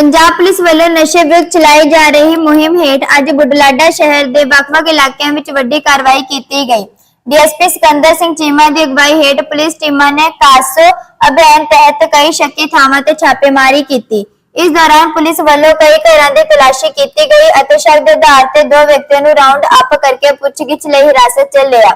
Punjab police ਵੱਲੋਂ ਨਸ਼ੇ ਵਿਰੁੱਧ ਚਲਾਈ ਜਾ ਰਹੀ ਮੁਹਿੰਮ ਹੇਠ ਅੱਜ ਬੁਢਲਾਡਾ ਸ਼ਹਿਰ ਦੇ ਵੱਖ-ਵੱਖ ਇਲਾਕਿਆਂ ਵਿੱਚ ਵੱਡੀ ਕਾਰਵਾਈ ਕੀਤੀ ਗਈ। ਡੀਐਸਪੀ ਸਿਕੰਦਰ ਸਿੰਘ ਚੀਮਾ ਦੀ ਅਗਵਾਈ ਹੇਠ ਪੁਲਿਸ ਟੀਮਾਂ ਨੇ ਕਾਸੋ ਅਭਿਆਨ ਤਹਿਤ ਕਈ ਸ਼ੱਕੀ ਥਾਵਾਂ ਤੇ ਛਾਪੇਮਾਰੀ ਕੀਤੀ। ਇਸ ਦੌਰਾਨ ਪੁਲਿਸ ਵੱਲੋਂ ਕਈ ਘਰਾਂ ਦੀ ਤਲਾਸ਼ੀ ਕੀਤੀ ਗਈ ਅਤੇ ਸ਼ੱਕ ਦੇ ਆਧਾਰ ਤੇ ਦੋ ਵਿਅਕਤੀਆਂ ਨੂੰ ਰਾਉਂਡ ਅਪ ਕਰਕੇ ਪੁੱਛਗਿੱਛ ਲਈ ਹਿਰਾਸਤ 'ਚ ਲਿਆ।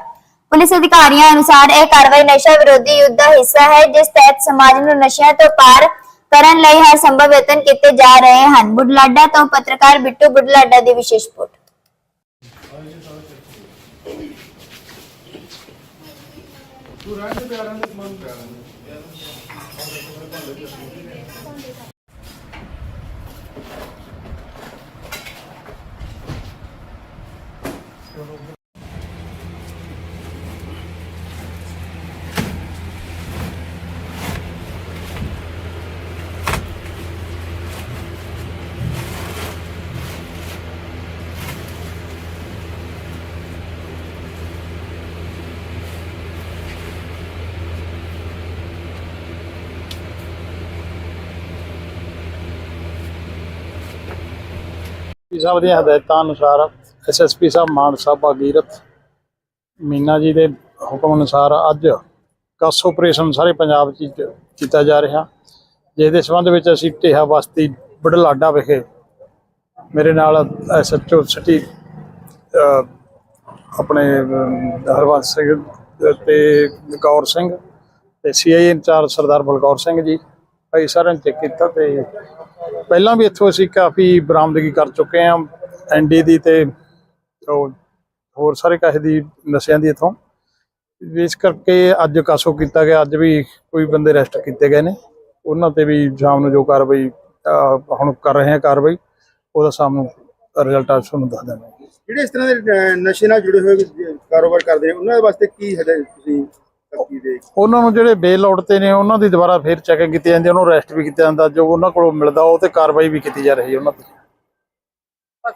ਪੁਲਿਸ ਅਧਿਕਾਰੀਆਂ ਅਨੁਸਾਰ ਇਹ ਕਾਰਵਾਈ ਨਸ਼ਾ ਵਿਰੋਧੀ ਯੁੱਧ ਦਾ ਹਿੱਸਾ ਹੈ, ਜਿਸ ਤਹਿਤ ਸਮਾਜ ਨੂੰ ਨਸ਼ਿਆਂ ਤੋਂ ਪਾਰ ਕਰਨ ਲਈ ਹਰ ਸੰਭਵ ਯਤਨ ਕੀਤੇ ਜਾ ਰਹੇ ਹਨ ਬੁਢਲਾਡਾ ਤੋਂ ਪੱਤਰਕਾਰ ਬਿੱਟੂ ਬੁਢਲਾਡਾ ਦੀ ਵਿਸ਼ੇਸ਼ ਰਿਪੋਰਟ ਐਸਪੀ ਸਾਹਿਬ ਦੀਆਂ ਹਦਾਇਤਾਂ ਅਨੁਸਾਰ ਐਸਐਸਪੀ ਸਾਹਿਬ ਮਾਨਸਾ ਭਾਗੀਰਥ ਮੀਨਾ ਜੀ ਦੇ ਹੁਕਮ ਅਨੁਸਾਰ ਅੱਜ ਕਸ ਆਪਰੇਸ਼ਨ ਸਾਰੇ ਪੰਜਾਬ 'ਚ ਕੀਤਾ ਜਾ ਰਿਹਾ। ਜਿਹਦੇ ਸੰਬੰਧ ਵਿੱਚ ਅਸੀਂ ਢੇਹਾ ਬਸਤੀ ਬੜਲਾਡਾ ਵਿਖੇ ਮੇਰੇ ਨਾਲ ਐਸਐਚਓ ਸਿਟੀ ਆਪਣੇ ਅਹ, ਹਰਵੰਸ ਸਿੰਘ ਤੇ ਗੌਰ ਸਿੰਘ ਤੇ ਸੀਆਈ ਇੰਚਾਰਜ ਸਰਦਾਰ ਬਲਕੌਰ ਸਿੰਘ ਜੀ ਭਾਈ ਸਾਰਿਆਂ ਨੇ ਚੈੱਕ ਕੀਤਾ ਤੇ ਪਹਿਲਾਂ ਵੀ ਇੱਥੋਂ ਅਸੀਂ ਕਾਫੀ ਬਰਾਮਦਗੀ ਕਰ ਚੁੱਕੇ ਹਾਂ ਐਨਡੀ ਦੀ ਤੇ ਹੋਰ ਸਾਰੇ ਕਾਹੇ ਦੀ ਨਸ਼ਿਆਂ ਦੀ ਇੱਥੋਂ। ਇਸ ਕਰਕੇ ਅੱਜ ਕਾਸੋ ਕੀਤਾ ਗਿਆ, ਅੱਜ ਵੀ ਕੋਈ ਬੰਦੇ ਅਰੈਸਟ ਕੀਤੇ ਗਏ ਨੇ। ਉਹਨਾਂ ਤੇ ਵੀ ਸ਼ਾਮ ਨੂੰ ਜੋ ਕਾਰਵਾਈ ਹੁਣ ਕਰ ਰਹੇ ਹਾਂ ਕਾਰਵਾਈ, ਉਹਦਾ ਸਾਹਮਣੇ ਰਿਜ਼ਲਟ ਆ, ਤੁਹਾਨੂੰ ਦੱਸ ਦਾਂਗੇ ਜਿਹੜੇ ਇਸ ਤਰ੍ਹਾਂ ਦੇ ਨਸ਼ੇ ਨਾਲ ਜੁੜੇ ਹੋਏ ਕਾਰੋਬਾਰ ਕਰਦੇ ਨੇ, ਉਹਨਾਂ ਦੇ ਵਾਸਤੇ ਕੀ ਹਦਾਇਤ ਤੁਸੀਂ? ਦੇ ਉਹਨਾਂ ਨੂੰ ਜਿਹੜੇ ਬੇਲ ਆਊਟ ਤੇ ਨੇ ਉਹਨਾਂ ਦੀ ਦੁਬਾਰਾ ਫੇਰ ਚੈਕਿੰਗ ਕੀਤੀ ਜਾਂਦੀ ਉਹਨੂੰ ਅਰੈਸਟ ਵੀ ਕੀਤਾ ਜਾਂਦਾ ਜੋ ਉਹਨਾਂ ਕੋਲੋਂ ਮਿਲਦਾ ਉਹ ਤੇ ਕਾਰਵਾਈ ਵੀ ਕੀਤੀ ਜਾ ਰਹੀ ਹੈ ਉਹਨਾਂ ਤੇ।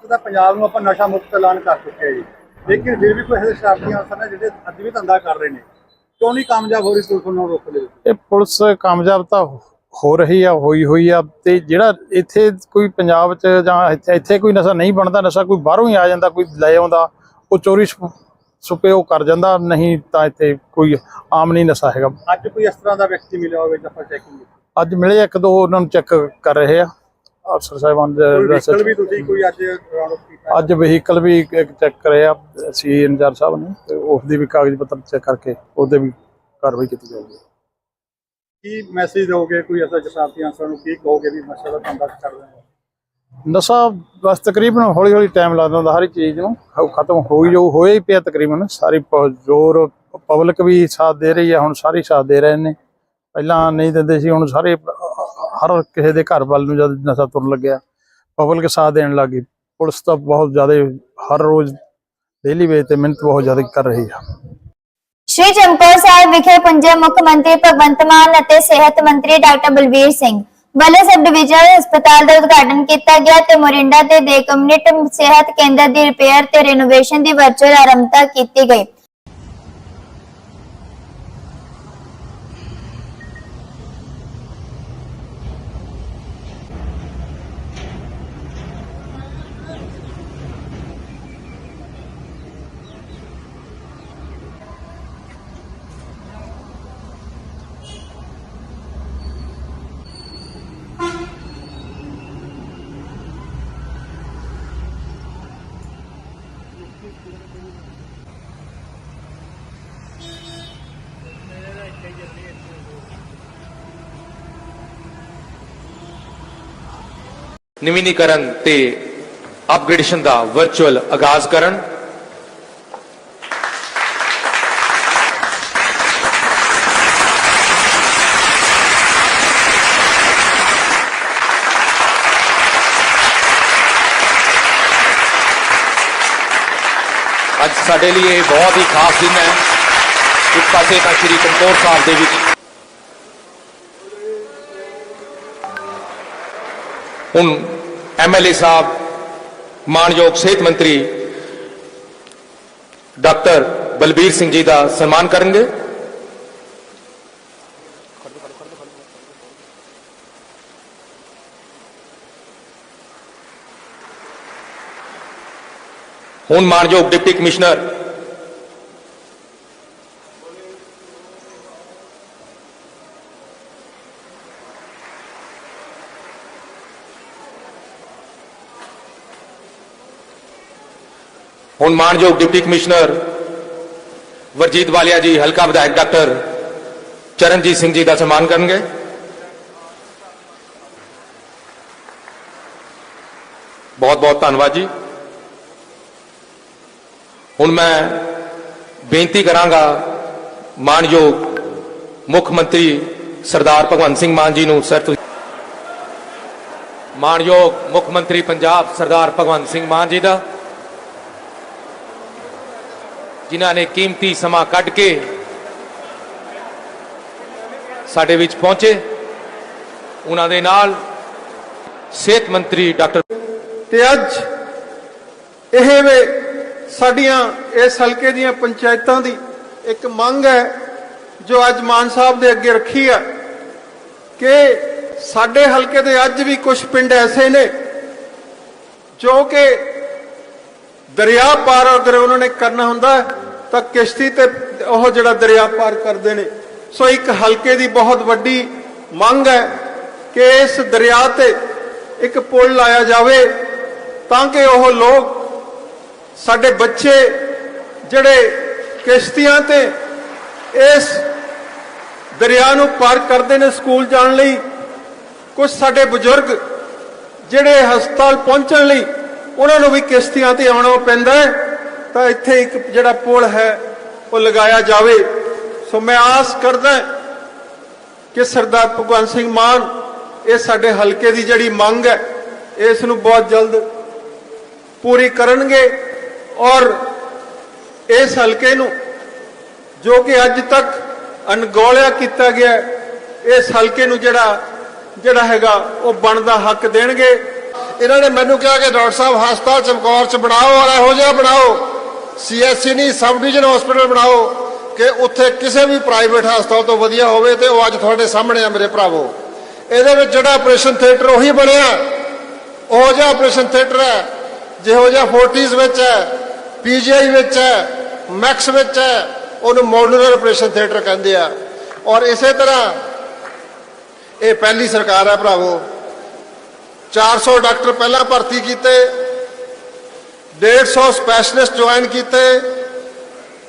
ਦਾ ਪੰਜਾਬ ਨੂੰ ਆਪਾਂ ਨਸ਼ਾ ਮੁਕਤ ਐਲਾਨ ਕਰ ਚੁੱਕੇ ਹਾਂ ਜੀ। ਲੇਕਿਨ ਫਿਰ ਵੀ ਕੋਈ ਇਹੋ ਸ਼ਰਾਰਤੀ ਅਨਸਰ ਨੇ ਜਿਹੜੇ ਅੱਜ ਵੀ ਧੰਦਾ ਕਰ ਰਹੇ ਨੇ। ਕਿਉਂ ਨਹੀਂ ਕਾਮਯਾਬ ਹੋ ਰਹੀ ਪੁਲਿਸ ਨੂੰ ਰੋਕ ਦੇ ਇਹ ਪੁਲਿਸ ਕਾਮਯਾਬ ਤਾਂ ਹੋ ਰਹੀ ਆ ਹੋਈ ਹੋਈ ਆ ਤੇ ਜਿਹੜਾ ਇੱਥੇ ਕੋਈ ਪੰਜਾਬ 'ਚ ਜਾਂ ਇੱਥੇ ਕੋਈ ਨਸ਼ਾ ਨਹੀਂ ਬਣਦਾ ਨਸ਼ਾ ਕੋਈ ਬਾਹਰੋਂ ਹੀ ਆ ਜਾਂਦਾ ਕੋਈ ਲੈ ਆਉਂਦਾ ਉਹ ਚੋਰੀ ਛੁਪੇ ਉਹ ਕਰ ਜਾਂਦਾ ਨਹੀਂ ਤਾਂ ਇੱਥੇ ਕੋਈ ਆਮ ਨਹੀਂ ਨਸ਼ਾ ਹੈਗਾ। ਅੱਜ ਕੋਈ ਇਸ ਤਰ੍ਹਾਂ ਦਾ ਵਿਅਕਤੀ ਮਿਲਿਆ ਹੋਵੇ ਆਪਾਂ ਚੈਕਿੰਗ ਅੱਜ ਮਿਲੇ ਇੱਕ ਦੋ ਉਹਨਾਂ ਨੂੰ ਚੈੱਕ ਕਰ ਰਹੇ ਆ। ਅਫਸਰ ਸਾਹਿਬਾਨ ਦੇ ਵਹੀਕਲ ਵੀ ਤੁਸੀਂ ਕੋਈ ਅੱਜ ਅੱਜ ਵਹੀਕਲ ਵੀ ਇੱਕ ਚੈੱਕ ਕਰਿਆ ਸੀ ਇੰਚਾਰਜ ਸਾਹਿਬ ਨੇ ਤੇ ਉਸ ਦੀ ਵੀ ਕਾਗਜ਼ ਪੱਤਰ ਚੈੱਕ ਕਰਕੇ ਉਹਦੇ ਵੀ ਕਾਰਵਾਈ ਕੀਤੀ ਜਾਊਗੀ। ਕੀ ਮੈਸੇਜ ਦਿਓਗੇ ਕੋਈ ਐਸਾ ਸ਼ਰਾਰਤੀ ਅਨਸਰ ਨੂੰ? ਕੀ ਕਹੋਗੇ ਵੀ ਦਾ ਧੰਦਾ ਕਰ ਰਹੇ ਨਸ਼ਾ ਬਸ ਤਕਰੀਬਨ ਹੌਲੀ ਹੌਲੀ ਟਾਈਮ ਲੱਗਦਾ ਹੁੰਦਾ ਹਰ ਇੱਕ ਚੀਜ਼ ਨੂੰ। ਖ- ਖਤਮ ਹੋ ਜੋ ਹੋਇਆ ਹੀ ਪਿਆ ਤਕਰੀਬਨ। ਸਾਰੀ ਪ- ਜ਼ੋਰ ਪਬਲਿਕ ਵੀ ਸਾਥ ਦੇ ਰਹੀ ਹੈ, ਹੁਣ ਸਾਰੇ ਸਾਥ ਦੇ ਰਹੇ ਨੇ। ਪਹਿਲਾਂ ਨਹੀਂ ਦਿੰਦੇ ਸੀ, ਹੁਣ ਸਾਰੇ ਹਰ ਕਿਸੇ ਦੇ ਘਰ ਵੱਲ ਨੂੰ ਜਦ ਨਸ਼ਾ ਤੁਰਨ ਲੱਗਿਆ ਪਬਲਿਕ ਸਾਥ ਦੇਣ ਲੱਗੀ ਪੁਲਿਸ ਤਾਂ ਬਹੁਤ ਜ਼ਿਆਦਾ, ਹਰ ਰੋਜ਼ ਡੇਲੀ ਵੇਜ ਤੇ ਮਿਹਨਤ ਬਹੁਤ ਜ਼ਿਆਦਾ ਕਰ ਰਹੀ ਹੈ ਸ਼੍ਰੀ ਚਮਕੌਰ ਸਾਹਿਬ ਵਿਖੇ ਪੁੰਜੇ ਮੁੱਖ ਮੰਤਰੀ ਭਗਵੰਤ ਮਾਨ ਅਤੇ ਸਿਹਤ ਮੰਤਰੀ ਡਾਕਟਰ ਬਲਵੀਰ ਸਿੰਘ ਵੱਲੋਂ ਸਬ ਡਿਵੀਜ਼ਨਲ ਹਸਪਤਾਲ ਦਾ ਉਦਘਾਟਨ ਕੀਤਾ ਗਿਆ ਤੇ ਮੋਰਿੰਡਾ ਤੇ ਦੇ ਕਮਿਊਨਿਟੀ ਸਿਹਤ ਕੇਂਦਰ ਦੀ ਰਿਪੇਅਰ ਤੇ ਰੈਨੋਵੇਸ਼ਨ ਦੀ ਵਰਚੁਅਲ ਆਰੰਭਤਾ ਕੀਤੀ ਗਈ। ਨਵੀਨੀਕਰਨ ਤੇ ਅਪਗ੍ਰੇਡੇਸ਼ਨ ਦਾ ਵਰਚੁਅਲ ਆਗਾਜ਼ ਕਰਨ ਅੱਜ ਸਾਡੇ ਲਈ ਇਹ ਬਹੁਤ ਹੀ ਖਾਸ ਦਿਨ ਹੈ। ਇੱਕ ਪਾਸੇ ਤਾਂ ਸ਼੍ਰੀ ਚਮਕੌਰ ਸਾਹਿਬ ਦੇ ਵਿੱਚ ਹੁਣ ਐਮਐਲਏ ਸਾਹਿਬ ਮਾਨਯੋਗ ਸਿਹਤ ਮੰਤਰੀ ਡਾਕਟਰ ਬਲਬੀਰ ਸਿੰਘ ਜੀ ਦਾ ਸਨਮਾਨ ਕਰਨਗੇ। ਹੁਣ ਮਾਨਯੋਗ ਡਿਪਟੀ ਕਮਿਸ਼ਨਰ ਹੁਣ ਮਾਨਯੋਗ ਡਿਪਟੀ ਕਮਿਸ਼ਨਰ ਵਰਜੀਤ ਵਾਲੀਆ ਜੀ, ਹਲਕਾ ਵਿਧਾਇਕ ਡਾਕਟਰ ਚਰਨਜੀਤ ਸਿੰਘ ਜੀ ਦਾ ਸਨਮਾਨ ਕਰਨਗੇ। ਬਹੁਤ ਬਹੁਤ ਧੰਨਵਾਦ ਜੀ। ਹੁਣ ਮੈਂ ਬੇਨਤੀ ਕਰਾਂਗਾ ਮਾਨਯੋਗ ਮੁੱਖ ਮੰਤਰੀ ਸਰਦਾਰ ਭਗਵੰਤ ਸਿੰਘ ਮਾਨ ਜੀ ਨੂੰ, ਸਰ, ਤੁਸੀਂ ਮਾਨਯੋਗ ਮੁੱਖ ਮੰਤਰੀ ਪੰਜਾਬ ਸਰਦਾਰ ਭਗਵੰਤ ਸਿੰਘ ਮਾਨ ਜੀ ਦਾ ਜਿਨ੍ਹਾਂ ਨੇ ਕੀਮਤੀ ਸਮਾਂ ਕੱਢ ਕੇ ਸਾਡੇ ਵਿੱਚ ਪਹੁੰਚੇ, ਉਹਨਾਂ ਦੇ ਨਾਲ ਸਿਹਤ ਮੰਤਰੀ ਡਾਕਟਰ ਤੇ ਅੱਜ ਇਹ ਵੇ ਸਾਡੀਆਂ, ਇਸ ਹਲਕੇ ਦੀਆਂ ਪੰਚਾਇਤਾਂ ਦੀ ਇੱਕ ਮੰਗ ਹੈ, ਜੋ ਅੱਜ ਮਾਨ ਸਾਹਿਬ ਦੇ ਅੱਗੇ ਰੱਖੀ ਆ, ਕਿ ਸਾਡੇ ਹਲਕੇ ਦੇ ਅੱਜ ਵੀ ਕੁਝ ਪਿੰਡ ਐਸੇ ਨੇ, ਜੋ ਕਿ ਦਰਿਆ ਪਾਰ ਅਗਰ ਉਹਨਾਂ ਨੇ ਕਰਨਾ ਹੁੰਦਾ ਤਾਂ ਕਿਸ਼ਤੀ ਤੇ ਉਹ ਜਿਹੜਾ ਦਰਿਆ ਪਾਰ ਕਰਦੇ ਨੇ। ਸੋ ਇੱਕ ਹਲਕੇ ਦੀ ਬਹੁਤ ਵੱਡੀ ਮੰਗ ਹੈ ਕਿ ਇਸ ਦਰਿਆ ਤੇ ਇੱਕ ਪੁਲ ਲਾਇਆ ਜਾਵੇ ਤਾਂ ਕਿ ਉਹ ਲੋਕ ਸਾਡੇ ਬੱਚੇ ਜਿਹੜੇ ਕਿਸ਼ਤੀਆਂ ਤੇ ਇਸ ਦਰਿਆ ਨੂੰ ਪਾਰ ਕਰਦੇ ਨੇ ਸਕੂਲ ਜਾਣ ਲਈ ਕੁਝ ਸਾਡੇ ਬਜ਼ੁਰਗ ਜਿਹੜੇ ਹਸਪਤਾਲ ਪਹੁੰਚਣ ਲਈ ਉਹਨਾਂ ਨੂੰ ਵੀ ਕਿਸ਼ਤੀਆਂ ਤੇ ਆਉਣਾ ਪੈਂਦਾ ਹੈ। ਤਾਂ ਇੱਥੇ ਇੱਕ ਜਿਹੜਾ ਪੁਲ ਹੈ, ਉਹ ਲਗਾਇਆ ਜਾਵੇ। ਸੋ ਮੈਂ ਆਸ ਕਰਦਾ ਕਿ ਸਰਦਾਰ ਭਗਵੰਤ ਸਿੰਘ ਮਾਨ, ਇਹ ਸਾਡੇ ਹਲਕੇ ਦੀ ਜਿਹੜੀ ਮੰਗ ਹੈ, ਇਸ ਨੂੰ ਬਹੁਤ ਜਲਦ ਪੂਰੀ ਕਰਨਗੇ ਔਰ ਇਸ ਹਲਕੇ ਨੂੰ ਜੋ ਕਿ ਅੱਜ ਤੱਕ ਅਣਗੌਲਿਆ ਕੀਤਾ ਗਿਆ ਇਸ ਹਲਕੇ ਨੂੰ ਜਿਹੜਾ ਜਿਹੜਾ ਹੈਗਾ, ਉਹ ਬਣਦਾ ਹੱਕ ਦੇਣਗੇ। ਇਹਨਾਂ ਨੇ ਮੈਨੂੰ ਕਿਹਾ ਕਿ ਡਾਕਟਰ ਸਾਹਿਬ, ਹਸਪਤਾਲ ਚਮਕੌਰ ਚ ਬਣਾਓ ਔਰ ਇਹੋ ਜਿਹਾ ਬਣਾਓ। ਸੀਐਸਸੀ ਨਹੀਂ ਸਬ ਡਿਵੀਜ਼ਨ ਹਸਪੀਟਲ ਬਣਾਓ ਕਿ ਉੱਥੇ ਕਿਸੇ ਵੀ ਪ੍ਰਾਈਵੇਟ ਹਸਪਤਾਲ ਤੋਂ ਵਧੀਆ ਹੋਵੇ ਤੇ ਉਹ ਅੱਜ ਤੁਹਾਡੇ ਸਾਹਮਣੇ ਆ ਮੇਰੇ ਭਰਾਵੋ। ਇਹਦੇ ਵਿੱਚ ਜਿਹੜਾ ਆਪਰੇਸ਼ਨ ਥੀਏਟਰ ਉਹੀ ਬਣਿਆ। ਉਹ ਜਿਹਾ ਆਪਰੇਸ਼ਨ ਥੀਏਟਰ ਹੈ, ਜਿਹੋ ਜਿਹਾ ਫੋਰਟੀਜ਼ ਵਿੱਚ ਹੈ, ਪੀਜੀਆਈ ਵਿੱਚ ਹੈ, ਮੈਕਸ ਵਿੱਚ ਹੈ, ਉਹਨੂੰ ਮੋਡੂਲਰ ਆਪਰੇਸ਼ਨ ਥੀਏਟਰ ਕਹਿੰਦੇ ਆ। ਔਰ ਇਸੇ ਤਰ੍ਹਾਂ ਇਹ ਪਹਿਲੀ ਸਰਕਾਰ ਹੈ ਭਰਾਵੋ। 400 ਡਾਕਟਰ ਪਹਿਲਾਂ ਭਰਤੀ ਕੀਤੇ 150 ਸਪੈਸ਼ਲਿਸਟ ਜੁਆਇਨ ਕੀਤੇ।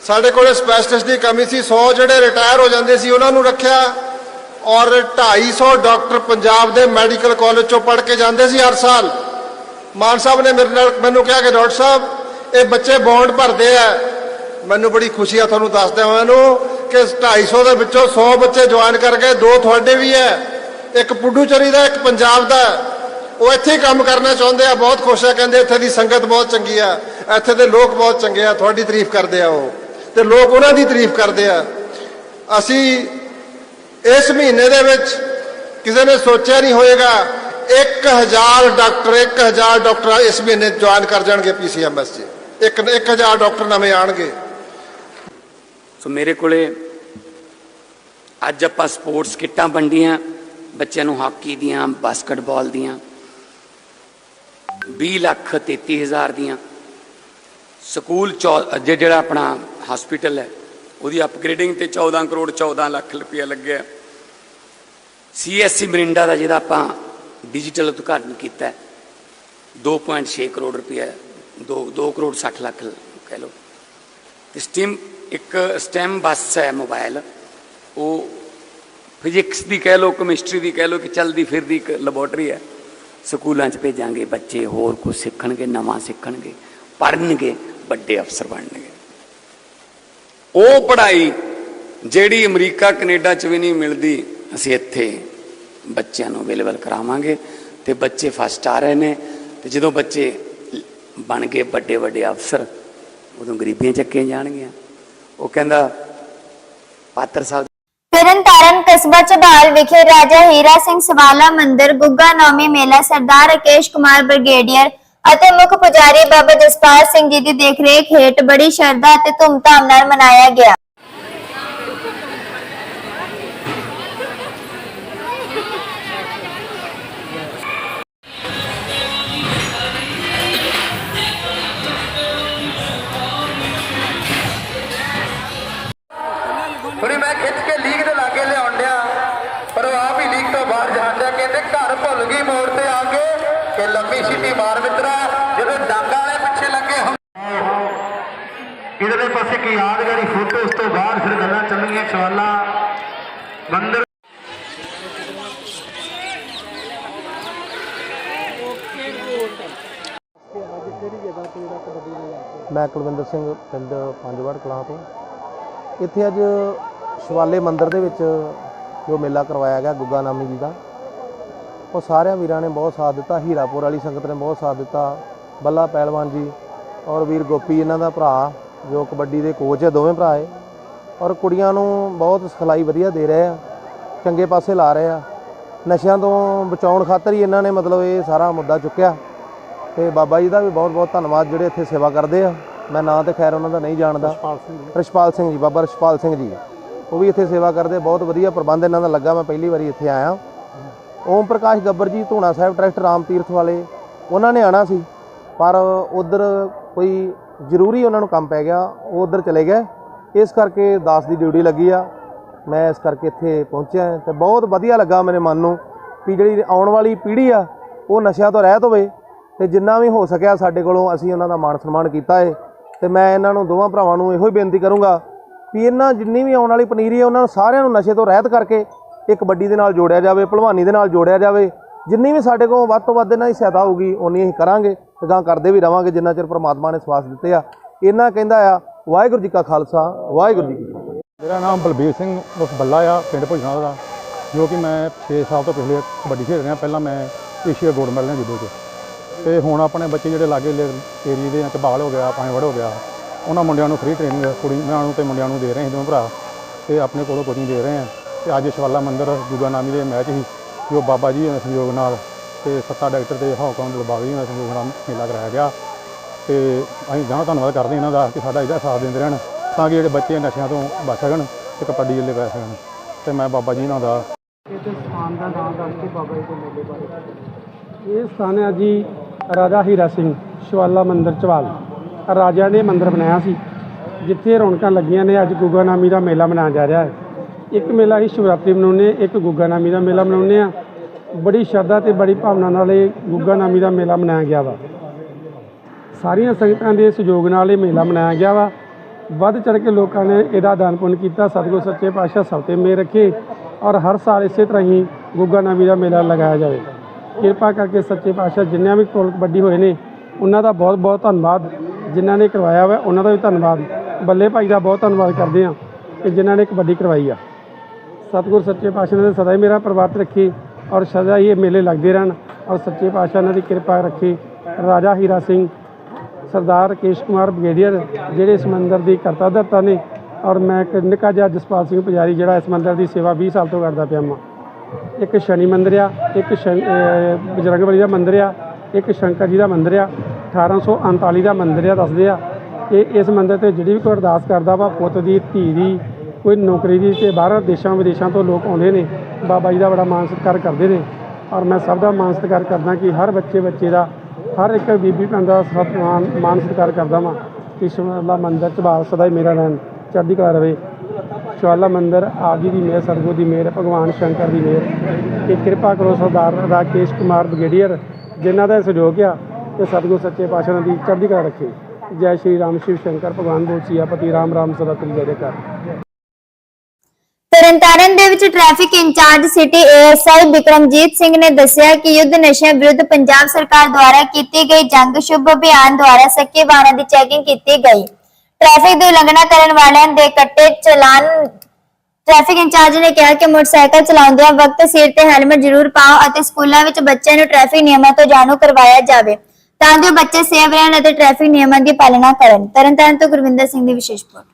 ਸਾਡੇ ਕੋਲੇ ਸਪੈਸ਼ਲਿਸਟ ਦੀ ਕਮੀ ਸੀ 100 ਜਿਹੜੇ ਰਿਟਾਇਰ ਹੋ ਜਾਂਦੇ ਸੀ, ਉਹਨਾਂ ਨੂੰ ਰੱਖਿਆ। ਔਰ 250 ਡਾਕਟਰ ਪੰਜਾਬ ਦੇ ਮੈਡੀਕਲ ਕਾਲਜ ਚੋਂ ਪੜ੍ਹ ਕੇ ਜਾਂਦੇ ਸੀ ਹਰ ਸਾਲ। ਮਾਨ ਸਾਹਿਬ ਨੇ ਮੇਰੇ ਨਾਲ ਮੈਨੂੰ ਕਿਹਾ ਕਿ ਡਾਕਟਰ ਸਾਹਿਬ, ਇਹ ਬੱਚੇ ਬੌਂਡ ਭਰਦੇ ਆ। ਮੈਨੂੰ ਬੜੀ ਖੁਸ਼ੀ ਆ ਤੁਹਾਨੂੰ ਦੱਸਦਿਆਂ ਹੋਇਆਂ ਨੂੰ ਕਿ 250 ਦੇ ਵਿੱਚੋਂ 100 ਬੱਚੇ ਜੁਆਇਨ ਕਰ ਗਏ ਦੋ ਤੁਹਾਡੇ ਵੀ ਹੈ ਇੱਕ ਪੁੱਡੂਚੇਰੀ ਦਾ, ਇੱਕ ਪੰਜਾਬ ਦਾ। ਉਹ ਇੱਥੇ ਹੀ ਕੰਮ ਕਰਨਾ ਚਾਹੁੰਦੇ ਆ, ਬਹੁਤ ਖੁਸ਼ ਆ, ਕਹਿੰਦੇ ਇੱਥੇ ਦੀ ਸੰਗਤ ਬਹੁਤ ਚੰਗੀ ਆ, ਇੱਥੇ ਦੇ ਲੋਕ ਬਹੁਤ ਚੰਗੇ ਆ, ਤੁਹਾਡੀ ਤਾਰੀਫ ਕਰਦੇ ਆ ਉਹ। ਤੇ ਲੋਕ ਉਹਨਾਂ ਦੀ ਤਾਰੀਫ ਕਰਦੇ ਆ। ਅਸੀਂ ਇਸ ਮਹੀਨੇ ਦੇ ਵਿੱਚ ਕਿਸੇ ਨੇ ਸੋਚਿਆ ਨਹੀਂ ਹੋਏਗਾ 1000 ਡਾਕਟਰ 1000 ਡਾਕਟਰ ਇਸ ਮਹੀਨੇ ਜੁਆਇਨ ਕਰ ਜਾਣਗੇ ਪੀਸੀਐਮਐਸ 'ਚ। ਇੱਕ 1000 ਡਾਕਟਰ ਨਵੇਂ ਆਣਗੇ। ਸੋ ਮੇਰੇ ਕੋਲੇ ਅੱਜ ਆਪਾਂ ਸਪੋਰਟਸ ਕਿੱਟਾਂ ਵੰਡੀਆਂ, ਬੱਚਿਆਂ ਨੂੰ ਹਾਕੀ ਦੀਆਂ, ਬਾਸਕਟਬਾਲ ਦੀਆਂ 20 ਲੱਖ 33 ਹਜ਼ਾਰ ਦੀਆਂ। ਸਕੂਲ ਚੌ- ਜਿਹੜਾ ਆਪਣਾ ਹਸਪੀਟਲ ਹੈ ਉਹਦੀ ਅਪਗ੍ਰੇਡਿੰਗ ਤੇ 14 ਕਰੋੜ 14 ਲੱਖ ਰੁਪਇਆ ਲੱਗਿਆ। ਸੀਐਸਸੀ ਮਰਿੰਡਾ ਦਾ ਜਿਹਦਾ ਆਪਾਂ ਡਿਜੀਟਲ ਉਦਘਾਟਨ ਕੀਤਾ ਹੈ, 2.6 ਕਰੋੜ ਰੁਪਇਆ 2 2 ਕਰੋੜ 60 ਲੱਖ ਕਹਿ ਲਓ। ਤੇ ਸਟਿਮ ਇੱਕ ਸਟੈਮ ਬੱਸ ਹੈ ਮੋਬਾਈਲ ਉਹ ਫਿਜ਼ਿਕਸ ਦੀ ਕਹਿ ਲਓ ਕੈਮਿਸਟਰੀ ਦੀ ਕਹਿ ਲਓ ਕਿ ਚੱਲਦੀ ਫਿਰਦੀ ਇੱਕ ਲੈਬੋਰਟਰੀ ਹੈ। ਸਕੂਲਾਂ 'ਚ ਭੇਜਾਂਗੇ, ਬੱਚੇ ਹੋਰ ਕੁਝ ਸਿੱਖਣਗੇ, ਨਵਾਂ ਸਿੱਖਣਗੇ, ਪੜ੍ਹਨਗੇ, ਵੱਡੇ ਅਫਸਰ ਬਣਨਗੇ। ਉਹ ਪੜ੍ਹਾਈ ਜਿਹੜੀ ਅਮਰੀਕਾ, ਕੈਨੇਡਾ 'ਚ ਵੀ ਨਹੀਂ ਮਿਲਦੀ, ਅਸੀਂ ਇੱਥੇ ਬੱਚਿਆਂ ਨੂੰ ਅਵੇਲੇਬਲ ਕਰਾਵਾਂਗੇ ਤੇ ਬੱਚੇ ਫਸਟ ਆ ਰਹੇ ਨੇ ਤੇ ਜਦੋਂ ਬੱਚੇ ਬਣ ਗਏ ਵੱਡੇ ਵੱਡੇ ਅਫਸਰ, ਉਦੋਂ ਗਰੀਬੀਆਂ ਚੱਕੀਆਂ ਜਾਣਗੀਆਂ। ਉਹ ਕਹਿੰਦਾ, ਪਾਤਰ ਸਾਹਿਬ ਤਰਨਤਾਰਨ ਕਸਬਾ ਚਬਾਲ ਵਿਖੇ ਰਾਜਾ ਹੀਰਾ ਸਿੰਘ ਸਵਾਲਾ ਮੰਦਿਰ, ਗੁੱਗਾ ਨੌਮੀ ਮੇਲਾ, ਸਰਦਾਰ ਰਕੇਸ਼ ਕੁਮਾਰ ਬ੍ਰਿਗੇਡੀਅਰ ਅਤੇ ਮੁੱਖ ਪੁਜਾਰੀ ਬਾਬਾ ਜਸਪਾਲ ਸਿੰਘ ਜੀ ਦੀ ਦੇਖਰੇਖ ਹੇਠ ਬੜੀ ਸ਼ਰਧਾ ਅਤੇ ਧੂਮਧਾਮ ਨਾਲ ਮਨਾਇਆ ਗਿਆ। ਇਹਦੇ ਯਾਦਗਾਰੀ ਫੋਟੋ, ਉਸ ਤੋਂ ਬਾਅਦ ਫਿਰ ਗੱਲਾਂ ਚੱਲਣਗੀਆਂ ਸ਼ਵਾਲਾ ਮੰਦਰ ਮੈਂ ਕੁਲਵਿੰਦਰ ਸਿੰਘ, ਪਿੰਡ ਪੰਜਵੜ ਕਲਾਂ ਤੋਂ। ਇੱਥੇ ਅੱਜ ਸ਼ਿਵਾਲੇ ਮੰਦਿਰ ਦੇ ਵਿੱਚ ਜੋ ਮੇਲਾ ਕਰਵਾਇਆ ਗਿਆ, ਗੁੱਗਾ ਨਾਮੀ ਜੀ ਦਾ, ਉਹ ਸਾਰਿਆਂ ਵੀਰਾਂ ਨੇ ਬਹੁਤ ਸਾਥ ਦਿੱਤਾ। ਹੀਰਾਪੁਰ ਵਾਲੀ ਸੰਗਤ ਨੇ ਬਹੁਤ ਸਾਥ ਦਿੱਤਾ। ਬੱਲਾ ਪਹਿਲਵਾਨ ਜੀ ਔਰ ਵੀਰ ਗੋਪੀ ਇਹਨਾਂ ਦਾ ਭਰਾ ਜੋ ਕਬੱਡੀ ਦੇ ਕੋਚ ਹੈ ਦੋਵੇਂ ਭਰਾ ਹੈ ਔਰ ਕੁੜੀਆਂ ਨੂੰ ਬਹੁਤ ਸਿਖਲਾਈ ਵਧੀਆ ਦੇ ਰਹੇ ਆ ਚੰਗੇ ਪਾਸੇ ਲਾ ਰਹੇ ਆ। ਨਸ਼ਿਆਂ ਤੋਂ ਬਚਾਉਣ ਖਾਤਰ ਹੀ ਇਹਨਾਂ ਨੇ ਮਤਲਬ ਇਹ ਸਾਰਾ ਮੁੱਦਾ ਚੁੱਕਿਆ। ਤੇ ਬਾਬਾ ਜੀ ਦਾ ਵੀ ਬਹੁਤ ਬਹੁਤ ਧੰਨਵਾਦ ਜਿਹੜੇ ਇੱਥੇ ਸੇਵਾ ਕਰਦੇ ਆ। ਮੈਂ ਨਾਂ ਤੇ ਖੈਰ ਉਹਨਾਂ ਦਾ ਨਹੀਂ ਜਾਣਦਾ। ਰਸ਼ਪਾਲ ਸਿੰਘ ਜੀ। ਬਾਬਾ ਰਸ਼ਪਾਲ ਸਿੰਘ ਜੀ। ਉਹ ਵੀ ਇੱਥੇ ਸੇਵਾ ਕਰਦੇ ਬਹੁਤ ਵਧੀਆ ਪ੍ਰਬੰਧ ਇਹਨਾਂ ਦਾ ਲੱਗਾ। ਮੈਂ ਪਹਿਲੀ ਵਾਰੀ ਇੱਥੇ ਆਇਆ। ਓਮ ਪ੍ਰਕਾਸ਼ ਗੱਬਰ ਜੀ ਧੂਣਾ ਸਾਹਿਬ ਟਰਸਟ ਰਾਮ ਤੀਰਥ ਵਾਲੇ। ਉਹਨਾਂ ਨੇ ਆਣਾ ਸੀ। ਪਰ ਉਧਰ ਕੋਈ ਜ਼ਰੂਰੀ ਉਹਨਾਂ ਨੂੰ ਕੰਮ ਪੈ ਗਿਆ, ਉਹ ਉਧਰ ਚਲੇ ਗਏ। ਇਸ ਕਰਕੇ ਦਾਸ ਦੀ ਡਿਊਟੀ ਲੱਗੀ ਆ। ਮੈਂ ਇਸ ਕਰਕੇ ਇੱਥੇ ਪਹੁੰਚਿਆ। ਤੇ ਬਹੁਤ ਵਧੀਆ ਲੱਗਾ ਮੇਰੇ ਮਨ ਨੂੰ ਵੀ ਜਿਹੜੀ ਆਉਣ ਵਾਲੀ ਪੀੜ੍ਹੀ ਆ, ਉਹ ਨਸ਼ਿਆਂ ਤੋਂ ਰਹਿਤ ਹੋਵੇ ਤੇ ਜਿੰਨਾ ਵੀ ਹੋ ਸਕਿਆ ਸਾਡੇ ਕੋਲੋਂ ਅਸੀਂ ਉਹਨਾਂ ਦਾ ਮਾਣ ਸਨਮਾਨ ਕੀਤਾ ਹੈ ਤੇ ਮੈਂ ਇਹਨਾਂ ਨੂੰ ਦੋਵਾਂ ਭਰਾਵਾਂ ਨੂੰ ਇਹੋ ਹੀ ਬੇਨਤੀ ਕਰੂੰਗਾ ਵੀ ਇਹਨਾਂ ਜਿੰਨੀ ਵੀ ਆਉਣ ਵਾਲੀ ਪਨੀਰੀ ਹੈ ਉਹਨਾਂ ਨੂੰ ਸਾਰਿਆਂ ਨੂੰ ਨਸ਼ੇ ਤੋਂ ਰਹਿਤ ਕਰਕੇ ਇਹ ਕਬੱਡੀ ਦੇ ਨਾਲ ਜੋੜਿਆ ਜਾਵੇ, ਭਲਵਾਨੀ ਦੇ ਨਾਲ ਜੋੜਿਆ ਜਾਵੇ। ਜਿੰਨੀ ਵੀ ਸਾਡੇ ਕੋਲ ਵੱਧ ਤੋਂ ਵੱਧ ਇਹਨਾਂ ਦੀ ਸਹਾਇਤਾ ਹੋਊਗੀ ਉਨੀ ਅਸੀਂ ਕਰਾਂਗੇ। ਤੇ ਕਰਦੇ ਵੀ ਰਵਾਂਗੇ ਜਿੰਨਾ ਚਿਰ ਪ੍ਰਮਾਤਮਾ ਨੇ ਸਵਾਸ ਦਿੱਤੇ ਆ। ਇਹਨਾਂ ਕਹਿੰਦਾ ਆ, ਵਾਹਿਗੁਰੂ ਜੀ ਕਾ ਖਾਲਸਾ, ਵਾਹਿਗੁਰੂ ਜੀ ਕੀ ਫਤਿਹ। ਮੇਰਾ ਨਾਮ ਬਲਬੀਰ ਸਿੰਘ ਉਸ ਬੱਲਾ ਆ, ਪਿੰਡ ਭੁਜਣਾ ਦਾ, ਜੋ ਕਿ ਮੈਂ 6 ਸਾਲ ਤੋਂ ਪਿਛਲੇ ਕਬੱਡੀ ਖੇਡ ਰਿਹਾ। ਪਹਿਲਾਂ ਮੈਂ ਏਸ਼ੀਆ ਗੋਲਡ ਮੈਡਲ ਜੁੱਦੋ 'ਚ। ਤੇ ਹੁਣ ਆਪਣੇ ਬੱਚੇ ਜਿਹੜੇ ਲਾਗੇ ਏਰੀਏ ਦੇ ਚਬਾਲ ਹੋ ਗਿਆ, ਪਾਣੀਵੜ ਹੋ ਗਿਆ, ਉਹਨਾਂ ਮੁੰਡਿਆਂ ਨੂੰ ਫ੍ਰੀ ਟ੍ਰੇਨਿੰਗ ਕੁੜੀਆਂ ਨੂੰ ਤੇ ਮੁੰਡਿਆਂ ਨੂੰ ਦੇ ਰਹੇ ਹਾਂ ਦੋਵੇਂ ਭਰਾ। ਤੇ ਆਪਣੇ ਕੋਲੋਂ ਕੋਚਿੰਗ ਦੇ ਰਹੇ ਹਾਂ ਤੇ ਅੱਜ ਸ਼ਵਾਲਾ ਮੰਦਿਰ ਗੁਗਾ ਨਾਮੀ ਦੇ ਮੈਚ ਸੀ, ਜੋ ਬਾਬਾ ਜੀ ਦੇ ਸਹਿਯੋਗ ਨਾਲ ਤੇ ਸੱਤਾ ਡਾਕਟਰ ਦੇ ਹੌਕਮ ਦਲਬਾਗ ਜੀ ਦੇ ਸਹਿਯੋਗ ਨਾਲ ਮੇਲਾ ਕਰਾਇਆ ਗਿਆ। ਤੇ ਅਸੀਂ ਗਾਂ ਧੰਨਵਾਦ ਕਰਦੇ ਇਹਨਾਂ ਦਾ ਕਿ ਸਾਡਾ ਇਹਦਾ ਸਾਥ ਦਿੰਦੇ ਰਹਿਣ, ਤਾਂ ਕਿ ਜਿਹੜੇ ਬੱਚੇ ਨਸ਼ਿਆਂ ਤੋਂ ਬਚ ਸਕਣ ਤੇ ਕਬੱਡੀ ਵੱਲੇ ਪੈ ਸਕਣ। ਤੇ ਮੈਂ ਬਾਬਾ ਜੀ ਇਹਨਾਂ ਦਾ ਇਹ ਸਥਾਨ ਹੈ ਜੀ ਰਾਜਾ ਹੀਰਾ ਸਿੰਘ ਸ਼ਿਵਾਲਾ ਮੰਦਿਰ ਚਵਾਲ ਰਾਜਾ ਨੇ ਮੰਦਿਰ ਬਣਾਇਆ ਸੀ, ਜਿੱਥੇ ਰੌਣਕਾਂ ਲੱਗੀਆਂ ਨੇ, ਅੱਜ ਗੁੱਗਾ ਨਾਮੀ ਦਾ ਮੇਲਾ ਮਨਾਇਆ ਜਾ ਰਿਹਾ ਹੈ। ਇੱਕ ਮੇਲਾ ਹੀ ਸ਼ਿਵਰਾਤਰੀ ਮਨਾਉਂਦੇ ਇੱਕ ਗੁੱਗਾ ਨਾਮੀ ਦਾ ਮੇਲਾ ਮਨਾਉਂਦੇ ਆ ਬੜੀ ਸ਼ਰਧਾ ਤੇ ਬੜੀ ਭਾਵਨਾ ਨਾਲ ਇਹ ਗੁੱਗਾ ਨਾਮੀ ਦਾ ਮੇਲਾ ਮਨਾਇਆ ਗਿਆ ਵਾ। ਸਾਰੀਆਂ ਸੰਗਤਾਂ ਦੇ ਸਹਿਯੋਗ ਨਾਲ ਇਹ ਮੇਲਾ ਮਨਾਇਆ ਗਿਆ ਵਾ। ਵੱਧ ਚੜ ਕੇ ਲੋਕਾਂ ਨੇ ਇਹਦਾ ਦਾਨ ਪੁੰਨ ਕੀਤਾ, ਸਤਿਗੁਰ ਸੱਚੇ ਪਾਤਸ਼ਾਹ ਸਭ ਤੇ ਮੇਰ ਰੱਖੇ ਔਰ ਹਰ ਸਾਲ ਇਸੇ ਤਰ੍ਹਾਂ ਹੀ ਗੁੱਗਾ ਨਾਮੀ ਦਾ ਮੇਲਾ ਲਗਾਇਆ ਜਾਵੇ। ਕਿਰਪਾ ਕਰਕੇ ਸੱਚੇ ਪਾਤਸ਼ਾਹ ਜਿੰਨਿਆਂ ਵੀ ਕੋਲ ਕਬੱਡੀ ਹੋਏ ਨੇ, ਉਹਨਾਂ ਦਾ ਬਹੁਤ ਬਹੁਤ ਧੰਨਵਾਦ। ਜਿਨ੍ਹਾਂ ਨੇ ਕਰਵਾਇਆ ਵਾ, ਉਹਨਾਂ ਦਾ ਵੀ ਧੰਨਵਾਦ। ਬੱਲੇ ਭਾਈ ਦਾ ਬਹੁਤ ਧੰਨਵਾਦ ਕਰਦੇ ਹਾਂ ਕਿ ਜਿਨ੍ਹਾਂ ਨੇ ਕਬੱਡੀ ਕਰਵਾਈ ਆ। ਸਤਿਗੁਰ ਸੱਚੇ ਪਾਤਸ਼ਾਹ ਨੇ ਸਦਾ ਹੀ ਮੇਰਾ ਪਰਿਵਾਰ ਰੱਖੇ। ਔਰ ਸਦਾ ਹੀ ਇਹ ਮੇਲੇ ਲੱਗਦੇ ਰਹਿਣ। ਔਰ ਸੱਚੇ ਪਾਤਸ਼ਾਹ ਇਹਨਾਂ ਦੀ ਕਿਰਪਾ ਰੱਖੇ। ਰਾਜਾ ਹੀਰਾ ਸਿੰਘ, ਸਰਦਾਰ ਰਕੇਸ਼ ਕੁਮਾਰ ਬ੍ਰਿਗੇਡੀਅਰ ਜਿਹੜੇ ਇਸ ਮੰਦਿਰ ਦੀ ਕਰਤਾ ਧਰਤਾ ਨੇ, ਔਰ ਮੈਂ ਇੱਕ ਨਿੱਕਾ ਜਿਹਾ ਜਸਪਾਲ ਸਿੰਘ ਪੁਜਾਰੀ ਜਿਹੜਾ ਇਸ ਮੰਦਿਰ ਦੀ ਸੇਵਾ 20 ਸਾਲ ਤੋਂ ਕਰਦਾ ਪਿਆ ਮਾਂ ਇੱਕ ਸ਼ਨੀ ਮੰਦਿਰ ਆ, ਇੱਕ ਸ਼ਨ- ਬਜਰੰਗ ਬਲੀ ਦਾ ਮੰਦਿਰ ਆ, ਇੱਕ ਸ਼ੰਕਰ ਜੀ ਦਾ ਮੰਦਿਰ ਆ 1839 ਦਾ ਮੰਦਿਰ ਆ, ਦੱਸਦੇ ਆ। ਕਿ ਇਸ ਮੰਦਿਰ ਤੇ ਜਿਹੜੀ ਵੀ ਕੋਈ ਅਰਦਾਸ ਕਰਦਾ ਵਾ, ਪੁੱਤ ਦੀ, ਧੀ ਦੀ ਕੋਈ ਨੌਕਰੀ ਦੀ ਅਤੇ ਬਾਹਰ ਦੇਸ਼ਾਂ ਵਿਦੇਸ਼ਾਂ ਤੋਂ ਲੋਕ ਆਉਂਦੇ ਨੇ, ਬਾਬਾ ਜੀ ਦਾ ਬੜਾ ਮਾਣ ਸਤਿਕਾਰ ਕਰਦੇ ਨੇ। ਔਰ ਮੈਂ ਸਭ ਦਾ ਮਾਣ ਸਤਿਕਾਰ ਕਰਦਾ ਕਿ ਹਰ ਬੱਚੇ ਬੱਚੇ ਦਾ, ਹਰ ਇੱਕ ਬੀਬੀ ਭੈਣ ਦਾ ਸਤਿਮਾਨ ਮਾਣ ਸਤਿਕਾਰ ਕਰਦਾ ਵਾਂ। ਕਿ ਸ਼ਿਵਾਲਾ ਮੰਦਰ ਚ ਬਾਲ ਸਦਾ ਹੀ ਮੇਰਾ ਰਹਿਣ, ਚੜ੍ਹਦੀ ਕਲਾ ਰਵੇ। ਸ਼ਿਵਾਲਾ ਮੰਦਰ, ਆਪ ਜੀ ਦੀ ਮਿਹਰ, ਸਤਿਗੁਰ ਦੀ ਮਿਹਰ, ਭਗਵਾਨ ਸ਼ੰਕਰ ਦੀ ਮਿਹਰ। ਕਿ ਕਿਰਪਾ ਕਰੋ ਸਰਦਾਰ ਰਾਕੇਸ਼ ਕੁਮਾਰ ਬ੍ਰਿਗੇਡੀਅਰ ਜਿਨ੍ਹਾਂ ਦਾ ਸਹਿਯੋਗ ਆ ਤੇ ਸਤਿਗੁਰ ਸੱਚੇ ਪਾਤਸ਼ਾਹ ਦੀ ਚੜ੍ਹਦੀ ਕਲਾ ਰੱਖੇ। ਜੈ ਸ਼੍ਰੀ ਰਾਮ ਸ਼ਿਵ ਸ਼ੰਕਰ, ਭਗਵਾਨ ਬੋਲ ਸਿਆਪਤੀ ਰਾਮ ਰਾਮ ਸਦਾ ਤੇਰੀ ਜੈ ਕਰ ਤਰਨਤਾਰਨ ਦੇ ਵਿੱਚ traffic incharge city ASI Vikramjit Singh ਨੇ ਦੱਸਿਆ ਕਿ ਯੁੱਧ ਨਸ਼ਿਆਂ ਵਿਰੁੱਧ ਪੰਜਾਬ ਸਰਕਾਰ ਦੁਆਰਾ ਕੀਤੀ ਗਈ ਜੰਗ ਸ਼ੁਭ ਅਭਿਆਨ ਦੁਆਰਾ ਸੱਕੇ ਵਾਹਨਾਂ ਦੀ ਚੈਕਿੰਗ ਕੀਤੀ ਗਈ। ਟ੍ਰੈਫਿਕ ਦੀ ਉਲੰਘਣਾ ਕਰਨ ਵਾਲਿਆਂ ਦੇ ਕੱਟੇ ਚਲਾਨ ਟ੍ਰੈਫਿਕ ਇੰਚਾਰਜ ਨੇ ਕਿਹਾ ਕਿ ਮੋਟਰਸਾਈਕਲ ਚਲਾਉਂਦਿਆਂ ਵਕਤ ਸੀਟ ਤੇ ਹੈਲਮਟ ਜ਼ਰੂਰ ਪਾਓ ਅਤੇ ਸਕੂਲਾਂ ਵਿੱਚ ਬੱਚਿਆਂ ਨੂੰ ਟ੍ਰੈਫਿਕ ਨਿਯਮਾਂ ਤੋਂ ਜਾਣੂ ਕਰਵਾਇਆ ਜਾਵੇ, ਤਾਂ ਜੋ ਬੱਚੇ ਸੇਵ ਰਹਿਣ ਅਤੇ ਟ੍ਰੈਫਿਕ ਨਿਯਮਾਂ ਦੀ ਪਾਲਣਾ ਕਰਨ। ਤਰਨਤਾਰਨ ਤੋਂ ਗੁਰਵਿੰਦਰ ਸਿੰਘ ਦੀ ਵਿਸ਼ੇਸ਼ ਰਿਪੋਰਟ।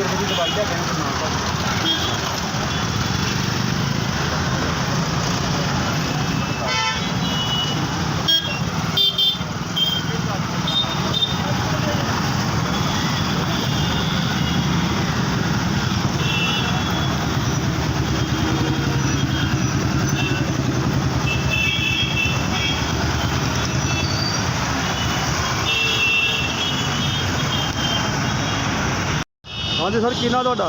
ஒரு பதிவு பார்த்து ਸਰ ਕੀ ਨਾਂ ਤੁਹਾਡਾ?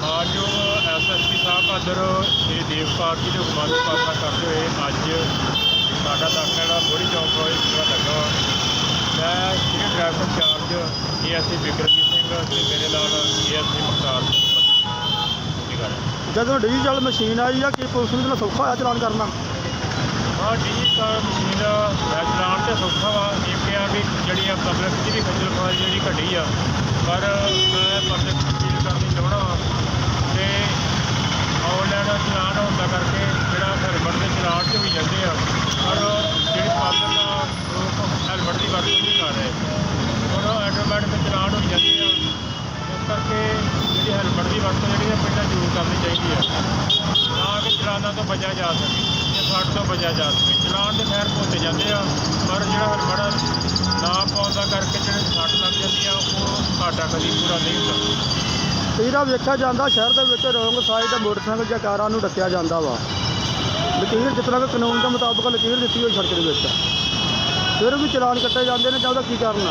ਮਾਨਯੋਗ ਐਸਐਸਪੀ ਸਾਹਿਬ ਆਦਰ ਸ੍ਰੀ ਦੇਵਪਾਲ ਜੀ ਦੇ ਹੁਕਮਾਂ ਦੀ ਪਾਲਣਾ ਕਰਦੇ ਹੋਏ ਅੱਜ ਸਾਡਾ ਦਾਖਲਾ ਜਿਹੜਾ ਮੋੜੀ ਚੌਂਕ ਹੋਏ ਜਿਹੜਾ ਲੱਗਾ ਵਾ। ਮੈਂ senior driver incharge ASC Bikramjit Singh ਤੇ ਮੇਰੇ ਨਾਲ ਏਐਸਸੀ ਮੁਖਤਾਰ ਸਿੰਘ ਜੀ। ਜਦੋਂ ਡਿਜੀਟਲ ਮਸ਼ੀਨ ਆਈ ਆ ਕੀ ਪੁਲਿਸ ਨੂੰ ਤਾਂ ਸੌਖਾ ਹੋਇਆ ਚਲਾਨ ਕਰਨਾ? ਹਾਂ ਡਿਜੀਟਲ ਮਸ਼ੀਨ ਦਾ ਚਲਾਉਣ ਤੇ ਸੌਖਾ ਵਾ ਇਹ ਆ ਵੀ ਜਿਹੜੀ ਆ ਪਬਲਿਕ ਦੀ ਵੀ ਖੱਜਲ ਖੁਆਰੀ ਜਿਹੜੀ ਘਟੀ ਆ। ਪਰ ਮੈਂ ਪਬਲਿਕ ਅਪੀਲ ਕਰਨੀ ਚਾਹਣਾ ਵਾ ਤੇ ਆਨਲਾਈਨ ਚਲਾਨ ਹੁੰਦਾ ਕਰਕੇ ਜਿਹੜਾ ਹੈਲਮਟ ਦੇ ਚਲਾਨ 'ਚ ਵੀ ਜਾਂਦੇ ਆ, ਪਰ ਜਿਹੜੀ ਪਬਲਿਕ ਆ ਲੋਕ ਹੈਲਮਟ ਦੀ ਵਰਤੋਂ ਨਹੀਂ ਕਰ ਰਹੇ। ਹੁਣ ਆਟੋਮੈਟਿਕ ਚਲਾਨ ਹੋ ਜਾਂਦੇ ਆ, ਇਸ ਕਰਕੇ ਜਿਹੜੀ ਹੈਲਮਟ ਦੀ ਵਰਤੋਂ ਜਿਹੜੀ ਆ ਪਹਿਲਾਂ ਜ਼ਰੂਰ ਕਰਨੀ ਚਾਹੀਦੀ ਆ, ਤਾਂ ਕਿ ਚਲਾਨਾਂ ਤੋਂ ਬਚਿਆ ਜਾ ਸਕੇ। ਜਾਂ ਫੜ ਤੋਂ ਬਚਿਆ ਜਾ ਸਕੇ ਚਲਾਨ ਦੇ ਖੈਰ ਪਹੁੰਚੇ ਜਾਂਦੇ ਆ ਪਰ ਜਿਹੜਾ ਹਰਬੜਾ ਨਾ ਪਾਉਣ ਦਾ ਕਰਕੇ ਜਿਹੜੇ ਸੱਟ ਲੱਗ ਜਾਂਦੀ ਆ ਉਹ ਘਾਟਾ ਕਦੀ ਪੂਰਾ ਨਹੀਂ ਹੁੰਦਾ। ਇਹਦਾ ਵੇਖਿਆ ਜਾਂਦਾ ਸ਼ਹਿਰ ਦੇ ਵਿੱਚ ਰੋਂਗ ਸਾਈਡ ਮੋਟਰਸਾਈਕਲ ਜਾਂ ਕਾਰਾਂ ਨੂੰ ਡੱਕਿਆ ਜਾਂਦਾ ਵਾ। ਲਕੀਰ ਤਰ੍ਹਾਂ ਕਿ ਕਾਨੂੰਨ ਦੇ ਮੁਤਾਬਕ ਲਕੀਰ ਦਿੱਤੀ ਹੋਈ ਸੜਕ ਦੇ ਵਿੱਚ। ਫਿਰ ਵੀ ਚਲਾਨ ਕੱਟੇ ਜਾਂਦੇ ਨੇ ਜਾਂ ਉਹਦਾ ਕੀ ਕਾਰਨ ਇਹ